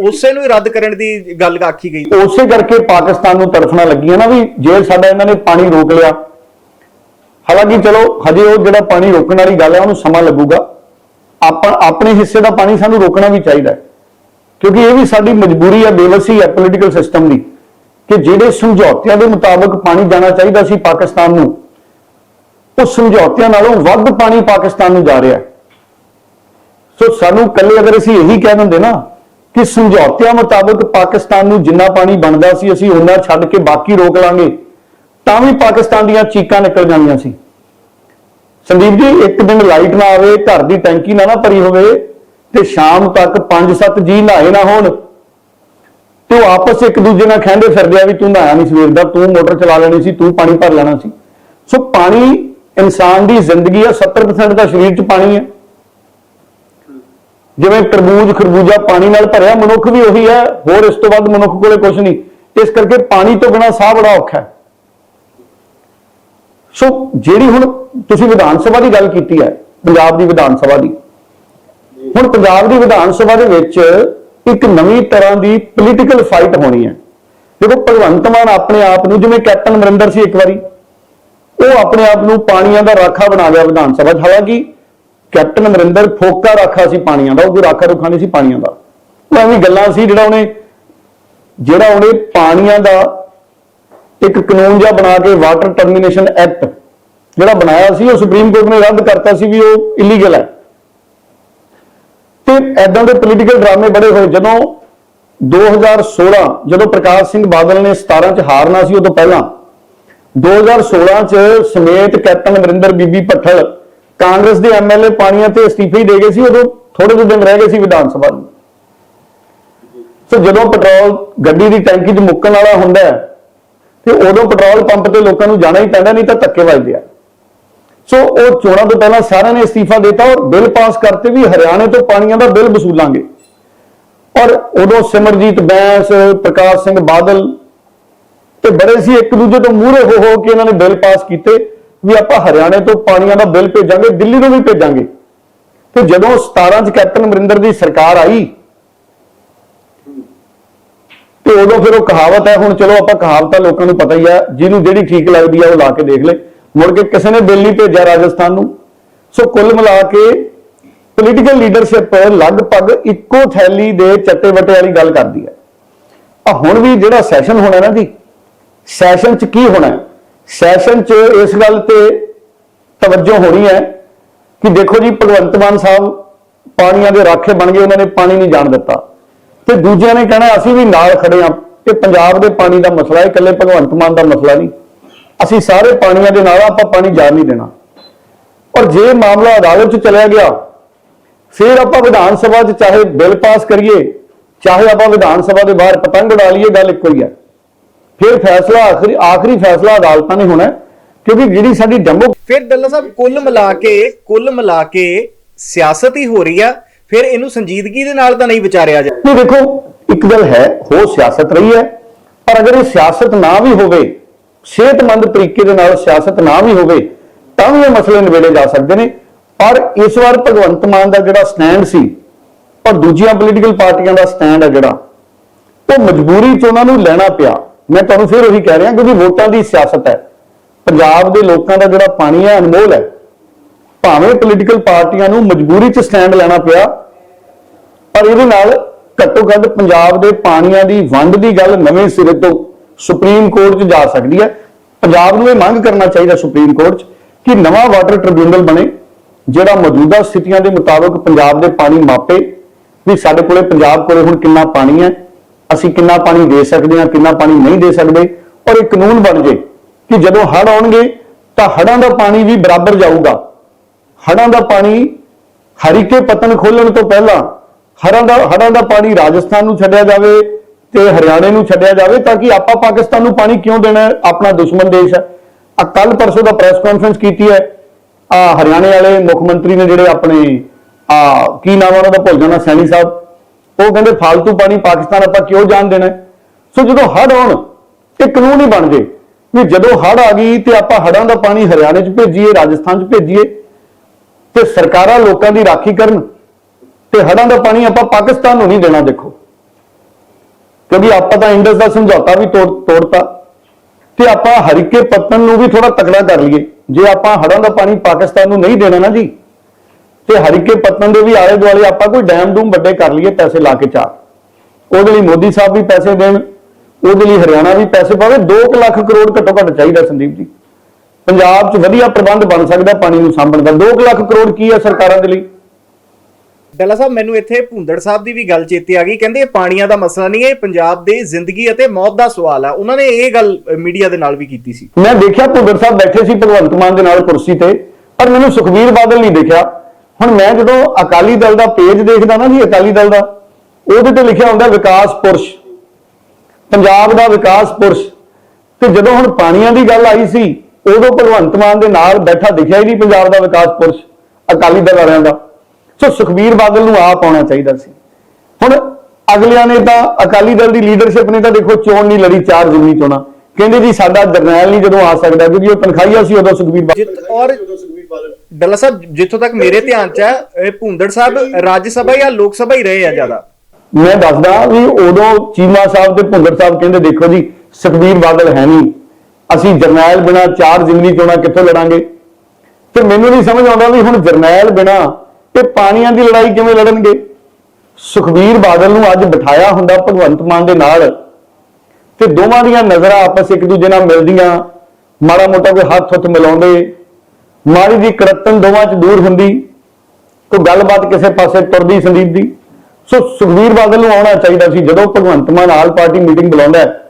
ਉਸੇ ਨੂੰ ਹੀ ਰੱਦ ਕਰਨ ਦੀ ਗੱਲ ਆਖੀ ਗਈ। ਉਸੇ ਕਰਕੇ ਪਾਕਿਸਤਾਨ ਨੂੰ ਤੜਫਣਾ ਲੱਗੀਆਂ ਨਾ ਵੀ ਜੇ ਸਾਡਾ ਇਹਨਾਂ ਨੇ ਪਾਣੀ ਰੋਕ ਲਿਆ। ਹਾਲਾਂਕਿ ਚਲੋ ਹਜੇ ਉਹ ਜਿਹੜਾ ਪਾਣੀ ਰੋਕਣ ਵਾਲੀ ਗੱਲ ਹੈ ਉਹਨੂੰ ਸਮਾਂ ਲੱਗੂਗਾ। ਆਪਾਂ ਆਪਣੇ ਹਿੱਸੇ ਦਾ ਪਾਣੀ ਸਾਨੂੰ ਰੋਕਣਾ ਵੀ ਚਾਹੀਦਾ ਕਿਉਂਕਿ ਇਹ ਵੀ ਸਾਡੀ ਮਜਬੂਰੀ ਹੈ, ਬੇਵਸੀ ਹੈ ਪੋਲੀਟੀਕਲ ਸਿਸਟਮ ਦੀ, ਕਿ ਜਿਹੜੇ ਸਮਝੌਤਿਆਂ ਦੇ ਮੁਤਾਬਕ ਪਾਣੀ ਜਾਣਾ ਚਾਹੀਦਾ ਸੀ ਪਾਕਿਸਤਾਨ ਨੂੰ, ਉਹ ਸਮਝੌਤਿਆਂ ਨਾਲੋਂ ਵੱਧ ਪਾਣੀ ਪਾਕਿਸਤਾਨ ਨੂੰ ਜਾ ਰਿਹਾ ਸੋ ਸਾਨੂੰ ਕੱਲੇ ਅਗਰ ਅਸੀਂ ਇਹੀ ਕਹਿ ਦਿੰਦੇ ਨਾ ਕਿ ਸਮਝੌਤਿਆਂ ਮੁਤਾਬਕ ਪਾਕਿਸਤਾਨ ਨੂੰ ਜਿੰਨਾ ਪਾਣੀ ਬਣਦਾ ਸੀ, ਅਸੀਂ ਉਹਨਾਂ ਛੱਡ ਕੇ ਬਾਕੀ ਰੋਕ ਲਾਂਗੇ, ਤਾਂ ਵੀ ਪਾਕਿਸਤਾਨ ਦੀਆਂ ਚੀਕਾਂ ਨਿਕਲ ਜਾਂਦੀਆਂ ਸੀ। ਸੰਦੀਪ ਜੀ, ਇੱਕ ਦਿਨ ਲਾਈਟ ਨਾ ਆਵੇ, ਘਰ ਦੀ ਟੈਂਕੀ ਨਾ ਨਾ ਭਰੀ ਹੋਵੇ ਤੇ ਸ਼ਾਮ ਤੱਕ 5-7 ਜੀ ਨਹਾਏ ਨਾ ਹੋਣ। ਤੇ ਉਹ ਆਪਸ ਇੱਕ ਦੂਜੇ ਨਾਲ ਕਹਿੰਦੇ ਫਿਰਦੇ ਆ ਵੀ ਤੂੰ ਨਹਾਇਆ ਨਹੀਂ ਸਵੇਰ ਦਾ, ਤੂੰ ਮੋਟਰ ਚਲਾ ਲੈਣੀ ਸੀ, ਤੂੰ ਪਾਣੀ ਭਰ ਲੈਣਾ ਸੀ। ਸੋ ਪਾਣੀ ਇਨਸਾਨ ਦੀ ਜ਼ਿੰਦਗੀ ਆ 70% ਦਾ ਸਰੀਰ 'ਚ ਪਾਣੀ ਹੈ ਜਿਵੇਂ ਤਰਬੂਜ, ਖਰਬੂਜਾ ਪਾਣੀ ਨਾਲ ਭਰਿਆ, ਮਨੁੱਖ ਵੀ ਉਹੀ ਹੈ ਹੋਰ ਇਸ ਤੋਂ ਵੱਧ ਮਨੁੱਖ ਕੋਲੇ ਕੁਝ ਨਹੀਂ। ਇਸ ਕਰਕੇ ਪਾਣੀ ਤੋਂ ਬਿਨਾ ਸਾਹ ਬੜਾ ਔਖਾ ਹੈ। ਸੋ ਜਿਹੜੀ ਹੁਣ ਤੁਸੀਂ ਵਿਧਾਨ ਸਭਾ ਦੀ ਗੱਲ ਕੀਤੀ ਹੈ, ਪੰਜਾਬ ਦੀ ਵਿਧਾਨ ਸਭਾ ਦੀ, ਹੁਣ ਪੰਜਾਬ ਦੀ ਵਿਧਾਨ ਸਭਾ ਦੇ ਵਿੱਚ ਇੱਕ ਨਵੀਂ ਤਰ੍ਹਾਂ ਦੀ ਪੋਲੀਟੀਕਲ ਫਾਈਟ ਹੋਣੀ ਹੈ। ਦੇਖੋ, ਭਗਵੰਤ ਮਾਨ ਆਪਣੇ ਆਪ ਨੂੰ, ਜਿਵੇਂ ਕੈਪਟਨ ਅਮਰਿੰਦਰ ਸੀ ਇੱਕ ਵਾਰੀ, ਉਹ ਆਪਣੇ ਆਪ ਨੂੰ ਪਾਣੀਆਂ ਦਾ ਰਾਖਾ ਬਣਾ ਗਿਆ ਵਿਧਾਨ ਸਭਾ 'ਚ। ਹਾਲਾਂਕਿ ਕੈਪਟਨ ਅਮਰਿੰਦਰ ਫੋਕਾ ਰਾਖਾ ਸੀ ਪਾਣੀਆਂ ਦਾ, ਉਹ ਕੋਈ ਰਾਖਾ ਰੁਖਾ ਨਹੀਂ ਸੀ ਪਾਣੀਆਂ ਦਾ। ਉਹ ਐਵੇਂ ਗੱਲਾਂ ਸੀ ਜਿਹੜਾ ਉਹਨੇ ਜਿਹੜਾ ਉਹਨੇ ਪਾਣੀਆਂ ਦਾ ਇੱਕ ਕਾਨੂੰਨ ਜਿਹਾ ਬਣਾ ਕੇ ਵਾਟਰ ਟਰਮੀਨੇਸ਼ਨ ਐਕਟ ਜਿਹੜਾ ਬਣਾਇਆ ਸੀ, ਉਹ ਸੁਪਰੀਮ ਕੋਰਟ ਨੇ ਰੱਦ ਕਰਤਾ ਸੀ ਵੀ ਉਹ ਇਲੀਗਲ ਹੈ। ਤੇ ਐਦਾਂ ਦੇ ਪੋਲੀਟੀਕਲ ਡਰਾਮੇ ਬੜੇ ਹੋਏ। ਜਦੋਂ 2016 ਜਦੋਂ ਪ੍ਰਕਾਸ਼ ਸਿੰਘ ਬਾਦਲ ਨੇ 17 ਚ ਹਾਰਨਾ ਸੀ ਉਦੋਂ ਪਹਿਲਾਂ 2016 ਚ ਸਮੇਤ ਕੈਪਟਨ ਅਮਰਿੰਦਰ ਬੀਬੀ ਭੱਠਲ ਕਾਂਗਰਸ ਦੇ ਐਮਐਲਏ ਪਾਣੀਆਂ ਤੇ ਅਸਤੀਫੇ ਹੀ ਦੇ ਗਏ ਸੀ, ਉਦੋਂ ਥੋੜੇ ਜਿਹੇ ਦਿਨ ਰਹਿ ਗਏ ਸੀ ਵਿਧਾਨ ਸਭਾ ਨੂੰ ਸੋ ਜਦੋਂ ਪੈਟਰੋਲ ਗੱਡੀ ਦੀ ਟੈਂਕੀ 'ਚ ਮੁੱਕਣ ਵਾਲਾ ਹੁੰਦਾ ਹੈ ਤੇ ਉਦੋਂ ਪੈਟਰੋਲ ਪੰਪ ਤੇ ਲੋਕਾਂ ਨੂੰ ਜਾਣਾ ਹੀ ਪੈਂਦਾ, ਨਹੀਂ ਤਾਂ ਧੱਕੇ ਵੱਜਦੇ ਆ। ਸੋ ਉਹ ਚੋਣਾਂ ਤੋਂ ਪਹਿਲਾਂ ਸਾਰਿਆਂ ਨੇ ਅਸਤੀਫਾ ਦਿੱਤਾ ਔਰ ਬਿੱਲ ਪਾਸ ਕਰਤੇ ਵੀ ਹਰਿਆਣੇ ਤੋਂ ਪਾਣੀਆਂ ਦਾ ਬਿੱਲ ਵਸੂਲਾਂਗੇ। ਔਰ ਉਦੋਂ ਸਿਮਰਜੀਤ ਬੈਂਸ, ਪ੍ਰਕਾਸ਼ ਸਿੰਘ ਬਾਦਲ ਤੇ ਬੜੇ ਸੀ ਇੱਕ ਦੂਜੇ ਤੋਂ ਮੂਹਰੇ ਹੋ ਹੋ ਕੇ ਇਹਨਾਂ ਨੇ ਬਿੱਲ ਪਾਸ ਕੀਤੇ ਵੀ ਆਪਾਂ ਹਰਿਆਣੇ ਤੋਂ ਪਾਣੀਆਂ ਦਾ ਬਿੱਲ ਭੇਜਾਂਗੇ, ਦਿੱਲੀ ਨੂੰ ਵੀ ਭੇਜਾਂਗੇ। ਤੇ ਜਦੋਂ 17 ਚ ਕੈਪਟਨ ਅਮਰਿੰਦਰ ਦੀ ਸਰਕਾਰ ਆਈ ਤੇ ਉਦੋਂ ਫਿਰ ਉਹ ਕਹਾਵਤ ਹੈ, ਹੁਣ ਚਲੋ ਆਪਾਂ ਕਹਾਵਤਾਂ ਲੋਕਾਂ ਨੂੰ ਪਤਾ ਹੀ ਆ, ਜਿਹਨੂੰ ਜਿਹੜੀ ਠੀਕ ਲੱਗਦੀ ਆ ਉਹ ਲਾ ਕੇ ਦੇਖ ਲੈ ਮੁੜ ਕੇ ਕਿਸੇ ਨੇ ਬਿੱਲ ਨਹੀਂ ਭੇਜਿਆ ਰਾਜਸਥਾਨ ਨੂੰ। ਸੋ ਕੁੱਲ ਮਿਲਾ ਕੇ ਪੋਲੀਟੀਕਲ ਲੀਡਰਸ਼ਿਪ ਲਗਭਗ ਇੱਕੋ ਥੈਲੀ ਦੇ ਚੱਟੇ ਵਟੇ ਵਾਲੀ ਗੱਲ ਕਰਦੀ ਹੈ। ਆ ਹੁਣ ਵੀ ਜਿਹੜਾ ਸੈਸ਼ਨ ਹੋਣਾ ਨਾ ਜੀ ਸੈਸ਼ਨ 'ਚ ਕੀ ਹੋਣਾ ਸੈਸ਼ਨ 'ਚ ਇਸ ਗੱਲ ਤੇ ਤਵੱਜੋ ਹੋਣੀ ਹੈ ਕਿ ਦੇਖੋ ਜੀ, ਭਗਵੰਤ ਮਾਨ ਸਾਹਿਬ ਪਾਣੀਆਂ ਦੇ ਰਾਖੇ ਬਣ ਗਏ, ਉਹਨਾਂ ਨੇ ਪਾਣੀ ਨਹੀਂ ਜਾਣ ਦਿੱਤਾ। ਤੇ ਦੂਜਿਆਂ ਨੇ ਕਹਿਣਾ, ਅਸੀਂ ਵੀ ਨਾਲ ਖੜੇ ਹਾਂ। ਕਿ ਪੰਜਾਬ ਦੇ ਪਾਣੀ ਦਾ ਮਸਲਾ ਹੈ, ਇਕੱਲੇ ਭਗਵੰਤ ਮਾਨ ਦਾ ਮਸਲਾ ਨਹੀਂ। ਅਸੀਂ ਸਾਰੇ ਪਾਣੀਆਂ ਦੇ ਨਾਲ ਆਪਾਂ ਪਾਣੀ ਜਾਣ ਨਹੀਂ ਦੇਣਾ। ਔਰ ਜੇ ਮਾਮਲਾ ਅਦਾਲਤ 'ਚ ਚਲਿਆ ਗਿਆ, ਫਿਰ ਆਪਾਂ ਵਿਧਾਨ ਸਭਾ 'ਚ ਚਾਹੇ ਬਿੱਲ ਪਾਸ ਕਰੀਏ, ਚਾਹੇ ਆਪਾਂ ਵਿਧਾਨ ਸਭਾ ਦੇ ਬਾਹਰ ਪਤੰਗ ਉਡਾ ਲਈਏ ਗੱਲ ਇੱਕੋ ਹੀ ਹੈ ਫਿਰ ਫੈਸਲਾ ਆਖਰੀ ਆਖਰੀ ਫੈਸਲਾ ਅਦਾਲਤਾਂ ਨੇ ਹੋਣਾ ਕਿਉਂਕਿ ਜਿਹੜੀ ਸਾਡੀ ਡੈਮੋ ਫਿਰ ਡੱਲਾ ਸਾਹਿਬ, ਕੁੱਲ ਮਿਲਾ ਕੇ, ਕੁੱਲ ਮਿਲਾ ਕੇ ਸਿਆਸਤ ਹੀ ਹੋ ਰਹੀ ਆ। ਫਿਰ ਇਹਨੂੰ ਸੰਜੀਦਗੀ ਦੇ ਨਾਲ ਤਾਂ ਨਹੀਂ ਵਿਚਾਰਿਆ ਜਾ ਨਹੀਂ, ਦੇਖੋ, ਇੱਕ ਗੱਲ ਹੈ ਹੋ ਸਿਆਸਤ ਰਹੀ ਹੈ, ਪਰ ਅਗਰ ਇਹ ਸਿਆਸਤ ਨਾ ਵੀ ਹੋਵੇ, ਸਿਹਤਮੰਦ ਤਰੀਕੇ ਦੇ ਨਾਲ ਸਿਆਸਤ ਨਾ ਵੀ ਹੋਵੇ, ਤਾਂ ਵੀ ਇਹ ਮਸਲੇ ਨਿਬੇੜੇ ਜਾ ਸਕਦੇ ਨੇ। ਪਰ ਇਸ ਵਾਰ ਭਗਵੰਤ ਮਾਨ ਦਾ ਜਿਹੜਾ ਸਟੈਂਡ ਸੀ, ਔਰ ਦੂਜੀਆਂ ਪੋਲੀਟੀਕਲ ਪਾਰਟੀਆਂ ਦਾ ਸਟੈਂਡ ਹੈ ਜਿਹੜਾ, ਉਹ ਮਜਬੂਰੀ ਚ ਉਹਨਾਂ ਨੂੰ ਲੈਣਾ ਪਿਆ। ਮੈਂ ਤੁਹਾਨੂੰ ਫਿਰ ਉਹੀ ਕਹਿ ਰਿਹਾ ਕਿਉਂਕਿ ਵੋਟਾਂ ਦੀ ਸਿਆਸਤ ਹੈ। ਪੰਜਾਬ ਦੇ ਲੋਕਾਂ ਦਾ ਜਿਹੜਾ ਪਾਣੀ ਹੈ ਅਨਮੋਲ ਹੈ। ਭਾਵੇਂ ਪੋਲੀਟੀਕਲ ਪਾਰਟੀਆਂ ਨੂੰ ਮਜਬੂਰੀ ਚ ਸਟੈਂਡ ਲੈਣਾ ਪਿਆ, ਪਰ ਇਹਦੇ ਨਾਲ ਘੱਟੋ ਘੱਟ ਪੰਜਾਬ ਦੇ ਪਾਣੀਆਂ ਦੀ ਵੰਡ ਦੀ ਗੱਲ ਨਵੇਂ ਸਿਰੇ ਤੋਂ ਸੁਪਰੀਮ ਕੋਰਟ 'ਚ ਜਾ ਸਕਦੀ ਹੈ। ਪੰਜਾਬ ਨੂੰ ਇਹ ਮੰਗ ਕਰਨਾ ਚਾਹੀਦਾ ਸੁਪਰੀਮ ਕੋਰਟ 'ਚ ਕਿ ਨਵਾਂ ਵਾਟਰ ਟ੍ਰਿਬਿਊਨਲ ਬਣੇ, ਜਿਹੜਾ ਮੌਜੂਦਾ ਸਥਿਤੀਆਂ ਦੇ ਮੁਤਾਬਕ ਪੰਜਾਬ ਦੇ ਪਾਣੀ ਮਾਪੇ, ਵੀ ਸਾਡੇ ਕੋਲੇ ਪੰਜਾਬ ਕੋਲੇ ਹੁਣ ਕਿੰਨਾ ਪਾਣੀ ਹੈ, ਅਸੀਂ ਕਿੰਨਾ ਪਾਣੀ ਦੇ ਸਕਦੇ ਹਾਂ, ਕਿੰਨਾ ਪਾਣੀ ਨਹੀਂ ਦੇ ਸਕਦੇ, ਔਰ ਇਹ ਕਾਨੂੰਨ ਬਣ ਜੇ ਕਿ ਜਦੋਂ ਹੜ੍ਹ ਆਉਣਗੇ ਤਾਂ ਹੜ੍ਹਾਂ ਦਾ ਪਾਣੀ ਵੀ ਬਰਾਬਰ ਜਾਊਗਾ। ਹੜ੍ਹਾਂ ਦਾ ਪਾਣੀ ਹਰੀਕੇ ਪਤਨ ਖੋਲਣ ਤੋਂ ਪਹਿਲਾਂ ਹੜ੍ਹਾਂ ਦਾ ਹੜ੍ਹਾਂ ਦਾ ਪਾਣੀ ਰਾਜਸਥਾਨ ਨੂੰ ਛੱਡਿਆ ਜਾਵੇ ਤੇ ਹਰਿਆਣੇ ਨੂੰ ਛੱਡਿਆ ਜਾਵੇ ਤਾਂ ਕਿ ਆਪਾਂ ਪਾਕਿਸਤਾਨ ਨੂੰ ਪਾਣੀ ਕਿਉਂ ਦੇਣਾ ਆਪਣਾ ਦੁਸ਼ਮਣ ਦੇਸ਼ ਹੈ। ਆ ਕੱਲ ਪਰਸੋਂ ਦਾ ਪ੍ਰੈਸ ਕਾਨਫਰੰਸ ਕੀਤੀ ਹੈ। ਆ ਹਰਿਆਣੇ ਵਾਲੇ ਮੁੱਖ ਮੰਤਰੀ ਨੇ ਜਿਹੜੇ ਆਪਣੇ ਆ ਕੀ ਨਾਮ ਆ ਉਹਨਾਂ ਦਾ ਭੁੱਲ ਜਾਣਾ, ਸੈਣੀ ਸਾਹਿਬ। ਉਹ ਕਹਿੰਦੇ ਫालतू ਪਾਣੀ ਪਾਕਿਸਤਾਨ ਆਪਾਂ ਕਿਉਂ ਜਾਣ ਦੇਣਾ ਸੋ ਜਦੋਂ ਹੜ੍ਹ ਆਉਣ, ਇਹ ਕਾਨੂੰਨ ਹੀ ਬਣ ਜੇ। ਵੀ ਜਦੋਂ ਹੜ੍ਹ ਆ ਗਈ ਤੇ ਆਪਾਂ ਹੜ੍ਹਾਂ ਦਾ ਪਾਣੀ ਹਰਿਆਣੇ 'ਚ ਭੇਜੀਏ, ਰਾਜਸਥਾਨ 'ਚ ਭੇਜੀਏ ਤੇ ਸਰਕਾਰਾਂ ਲੋਕਾਂ ਦੀ ਰਾਖੀ ਕਰਨ ਤੇ ਹੜ੍ਹਾਂ ਦਾ ਪਾਣੀ ਆਪਾਂ ਪਾਕਿਸਤਾਨ ਨੂੰ ਨਹੀਂ ਦੇਣਾ, ਦੇਖੋ। ਕਿਉਂਕਿ ਆਪਾਂ ਤਾਂ ਇੰਡਸ ਦਾ ਸਮਝੌਤਾ ਵੀ ਤੋੜ, ਤੋੜਤਾ ਤੇ ਆਪਾਂ ਹਰੀਕੇ ਪੱਤਨ ਨੂੰ ਵੀ ਥੋੜਾ ਤਕੜਾ ਕਰ ਲਈਏ। ਜੇ ਆਪਾਂ ਹੜ੍ਹਾਂ ਦਾ ਪਾਣੀ ਪਾਕਿਸਤਾਨ ਨੂੰ ਨਹੀਂ ਦੇਣਾ ਨਾ ਜੀ, ਤੇ ਹਰੀਕੇ ਪੱਤਨ ਦੇ ਵੀ ਆਲੇ ਦੁਆਲੇ ਆਪਾਂ ਕੋਈ ਡੈਮ ਡੂਮ ਵੱਡੇ ਕਰ ਲਈਏ, ਪੈਸੇ ਲਾ ਕੇ ਚਾਰ। ਉਹਦੇ ਲਈ ਮੋਦੀ ਸਾਹਿਬ ਵੀ ਪੈਸੇ ਦੇਣ, ਉਹਦੇ ਲਈ ਹਰਿਆਣਾ ਵੀ ਪੈਸੇ ਪਾਵੇ 2 ਲੱਖ ਕਰੋੜ ਘੱਟੋ ਘੱਟ ਚਾਹੀਦਾ ਸੰਦੀਪ ਜੀ। ਪੰਜਾਬ 'ਚ ਵਧੀਆ ਪ੍ਰਬੰਧ ਬਣ ਸਕਦਾ ਪਾਣੀ ਨੂੰ ਸਾਂਭਣ ਦਾ। 2 ਲੱਖ ਕਰੋੜ ਕੀ ਹੈ ਸਰਕਾਰਾਂ ਦੇ ਲਈ? ਡੱਲਾ ਸਾਹਿਬ ਮੈਨੂੰ ਇੱਥੇ ਭੁੰਦੜ ਸਾਹਿਬ ਦੀ ਵੀ ਗੱਲ ਚੇਤੇ ਆ ਗਈ। ਕਹਿੰਦੇ ਇਹ ਪਾਣੀਆਂ ਦਾ ਮਸਲਾ ਨਹੀਂ ਹੈ ਇਹ ਪੰਜਾਬ ਦੇ ਜ਼ਿੰਦਗੀ ਅਤੇ ਮੌਤ ਦਾ ਸਵਾਲ ਆ। ਉਹਨਾਂ ਨੇ ਇਹ ਗੱਲ ਮੀਡੀਆ ਦੇ ਨਾਲ ਵੀ ਕੀਤੀ ਸੀ। ਮੈਂ ਦੇਖਿਆ ਭੁੱਦਰ ਸਾਹਿਬ ਬੈਠੇ ਸੀ ਭਗਵੰਤ ਮਾਨ ਦੇ ਨਾਲ ਕੁਰਸੀ ਤੇ ਪਰ ਮੈਨੂੰ ਸੁਖਬੀਰ ਬਾਦਲ ਨਹੀਂ ਦੇਖਿਆ। ਹੁਣ ਮੈਂ ਜਦੋਂ ਅਕਾਲੀ ਦਲ ਦਾ ਪੇਜ ਦੇਖਦਾ ਨਾ ਜੀ ਅਕਾਲੀ ਦਲ ਦਾ ਉਹਦੇ ਤੇ ਲਿਖਿਆ ਹੁੰਦਾ ਵਿਕਾਸ ਪੁਰਸ਼। ਪੰਜਾਬ ਦਾ ਵਿਕਾਸ ਪੁਰਸ਼। ਤੇ ਜਦੋਂ ਹੁਣ ਪਾਣੀਆਂ ਦੀ ਗੱਲ ਆਈ ਸੀ ਉਦੋਂ ਭਗਵੰਤ ਮਾਨ ਦੇ ਨਾਲ ਬੈਠਾ ਦਿਖਿਆ ਹੀ ਨਹੀਂ ਪੰਜਾਬ ਦਾ ਵਿਕਾਸ ਪੁਰਸ਼ ਅਕਾਲੀ ਦਲ ਵਾਲਿਆਂ ਦਾ। ਸੋ ਸੁਖਬੀਰ ਬਾਦਲ ਨੂੰ ਆਪ ਆਉਣਾ ਚਾਹੀਦਾ ਸੀ। ਹੁਣ ਅਗਲਿਆਂ ਨੇ ਤਾਂ ਅਕਾਲੀ ਦਲ ਦੀ ਲੀਡਰਸ਼ਿਪ ਨੇ ਤਾਂ ਦੇਖੋ ਚੋਣ ਨਹੀਂ ਲੜੀ ਚਾਰ ਜ਼ਿਮਨੀ ਚੋਣਾਂ। ਕਹਿੰਦੇ ਜੀ ਸਾਡਾ ਜਰਨੈਲ ਨਹੀਂ ਜਦੋਂ ਆ ਸਕਦਾ ਕਿਉਂਕਿ ਉਹ ਤਨਖਾਹੀਆ ਸੀ ਉਦੋਂ ਸੁਖਬੀਰ ਬਾਦਲ। ਔਰ ਡੱਲਾ ਸਾਹਿਬ ਜਿੱਥੋਂ ਤੱਕ ਮੇਰੇ ਧਿਆਨ 'ਚ ਹੈ ਇਹ ਭੁੰਦੜ ਸਾਹਿਬ ਰਾਜ ਸਭਾ ਜਾਂ ਲੋਕ ਸਭਾ ਹੀ ਰਹੇ ਆ ਜ਼ਿਆਦਾ। ਮੈਂ ਦੱਸਦਾ ਵੀ ਉਦੋਂ ਚੀਮਾ ਸਾਹਿਬ ਤੇ ਭੁੰਦਰ ਸਾਹਿਬ ਕਹਿੰਦੇ ਦੇਖੋ ਜੀ ਸੁਖਬੀਰ ਬਾਦਲ ਹੈ ਨਹੀਂ। ਅਸੀਂ ਜਰਨੈਲ ਬਿਨਾ ਚਾਰ ਜ਼ਿਮਨੀ ਚੋਣਾਂ ਕਿੱਥੋਂ ਲੜਾਂਗੇ? ਤੇ ਮੈਨੂੰ ਨਹੀਂ ਸਮਝ ਆਉਂਦਾ ਵੀ ਹੁਣ ਜਰਨੈਲ ਬਿਨਾ ਇਹ ਪਾਣੀਆਂ ਦੀ ਲੜਾਈ ਕਿਵੇਂ ਲੜਨਗੇ? ਸੁਖਬੀਰ ਬਾਦਲ ਨੂੰ ਅੱਜ ਬਿਠਾਇਆ ਹੁੰਦਾ ਭਗਵੰਤ ਮਾਨ ਦੇ ਨਾਲ ਤੇ ਦੋਵਾਂ ਦੀਆਂ ਨਜ਼ਰਾਂ ਆਪਸ ਇੱਕ ਦੂਜੇ ਨਾਲ ਮਿਲਦੀਆਂ। ਮਾੜਾ ਮੋਟਾ ਕੋਈ ਹੱਥ ਹੁੱਥ ਮਿਲਾਉਂਦੇ। ਮਾੜੀ ਦੀ ਕਰਤਨ ਦੋਵਾਂ 'ਚ ਦੂਰ ਹੁੰਦੀ। ਕੋਈ ਗੱਲਬਾਤ ਕਿਸੇ ਪਾਸੇ ਤੁਰਦੀ ਸੰਦੀਪ ਦੀ। ਸੋ ਸੁਖਬੀਰ ਬਾਦਲ ਨੂੰ ਆਉਣਾ ਚਾਹੀਦਾ ਸੀ ਜਦੋਂ Bhagwant Mann all party meeting ਬੁਲਾਉਂਦਾ ਹੈ।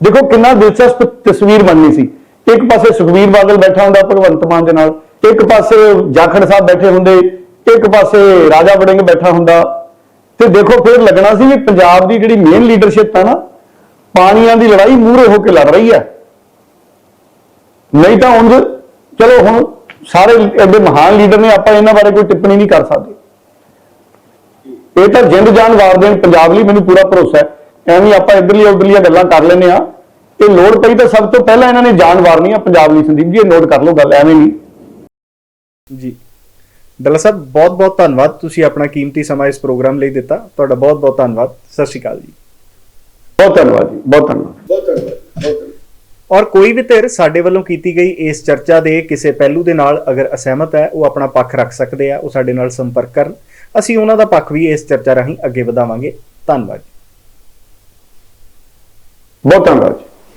ਦੇਖੋ ਕਿੰਨਾ ਦਿਲਚਸਪ ਤਸਵੀਰ ਬਣਨੀ ਸੀ। ਇੱਕ ਪਾਸੇ ਸੁਖਬੀਰ ਬਾਦਲ ਬੈਠਾ ਹੁੰਦਾ ਭਗਵੰਤ ਮਾਨ ਦੇ ਨਾਲ, ਇੱਕ ਪਾਸੇ ਜਾਖੜ ਸਾਹਿਬ ਬੈਠੇ ਹੁੰਦੇ, ਇੱਕ ਪਾਸੇ ਰਾਜਾ ਵੜਿੰਗ ਬੈਠਾ ਹੁੰਦਾ। ਤੇ ਦੇਖੋ ਫਿਰ ਲੱਗਣਾ ਸੀ ਵੀ ਪੰਜਾਬ ਦੀ ਜਿਹੜੀ ਮੇਨ ਲੀਡਰਸ਼ਿਪ ਆ ਨਾ, ਪਾਣੀਆਂ ਦੀ ਲੜਾਈ ਮੂਹਰੇ ਹੋ ਕੇ ਲੜ ਰਹੀ ਹੈ ਨਹੀਂ ਤਾਂ ਉਂਝ, ਚਲੋ ਹੁਣ ਸਾਰੇ ਐਡੇ ਮਹਾਨ ਲੀਡਰ ਨੇ, ਆਪਾਂ ਇਹਨਾਂ ਬਾਰੇ ਕੋਈ ਟਿੱਪਣੀ ਨਹੀਂ ਕਰ ਸਕਦੇ। ਇਹ ਤਾਂ ਜਿੰਦ ਜਾਨ ਵਾਰ ਦੇਣ, ਪੰਜਾਬ ਲਈ ਮੈਨੂੰ ਪੂਰਾ ਭਰੋਸਾ ਹੈ। ਐਵੇਂ ਆਪਾਂ ਇਧਰਲੀ ਉਧਰਲੀਆਂ ਗੱਲਾਂ ਕਰ ਲੈਨੇ ਆ ਇਹ ਲੋੜ ਪਈ ਤਾਂ ਸਭ ਤੋਂ ਪਹਿਲਾਂ ਇਹਨਾਂ ਨੇ ਜਾਨ ਵਾਰਨੀ ਆ ਪੰਜਾਬ ਲਈ ਸੰਦੀਪ ਜੀ ਇਹ ਨੋਟ ਕਰ ਲਓ ਗੱਲ ਐਵੇਂ ਨਹੀਂ। ਜੀ। ਡੱਲਾ ਸਾਹਿਬ ਬਹੁਤ ਬਹੁਤ ਧੰਨਵਾਦ ਤੁਸੀਂ ਆਪਣਾ ਕੀਮਤੀ ਸਮਾਂ ਇਸ ਪ੍ਰੋਗਰਾਮ ਲਈ ਦਿੱਤਾ। ਤੁਹਾਡਾ ਬਹੁਤ ਬਹੁਤ ਧੰਨਵਾਦ। ਸਤਿ ਸ਼੍ਰੀ ਅਕਾਲ ਜੀ। ਬਹੁਤ ਧੰਨਵਾਦ ਜੀ ਬਹੁਤ ਧੰਨਵਾਦ। ਔਰ ਕੋਈ ਵੀ ਧਿਰ ਸਾਡੇ ਵੱਲੋਂ ਕੀਤੀ ਗਈ ਇਸ ਚਰਚਾ ਦੇ ਕਿਸੇ ਪਹਿਲੂ ਦੇ ਨਾਲ ਅਗਰ ਅਸਹਿਮਤ ਹੈ ਉਹ ਆਪਣਾ ਪੱਖ ਰੱਖ ਸਕਦੇ ਆ ਉਹ ਸਾਡੇ ਨਾਲ ਸੰਪਰਕ ਕਰਨ। ਅਸੀਂ ਉਹਨਾਂ ਦਾ ਪੱਖ ਵੀ ਇਸ ਚਰਚਾ ਰਾਹੀਂ ਅੱਗੇ ਵਧਾਵਾਂਗੇ। ਧੰਨਵਾਦ ਬਹੁਤ ਧੰਨਵਾਦ ਜੀ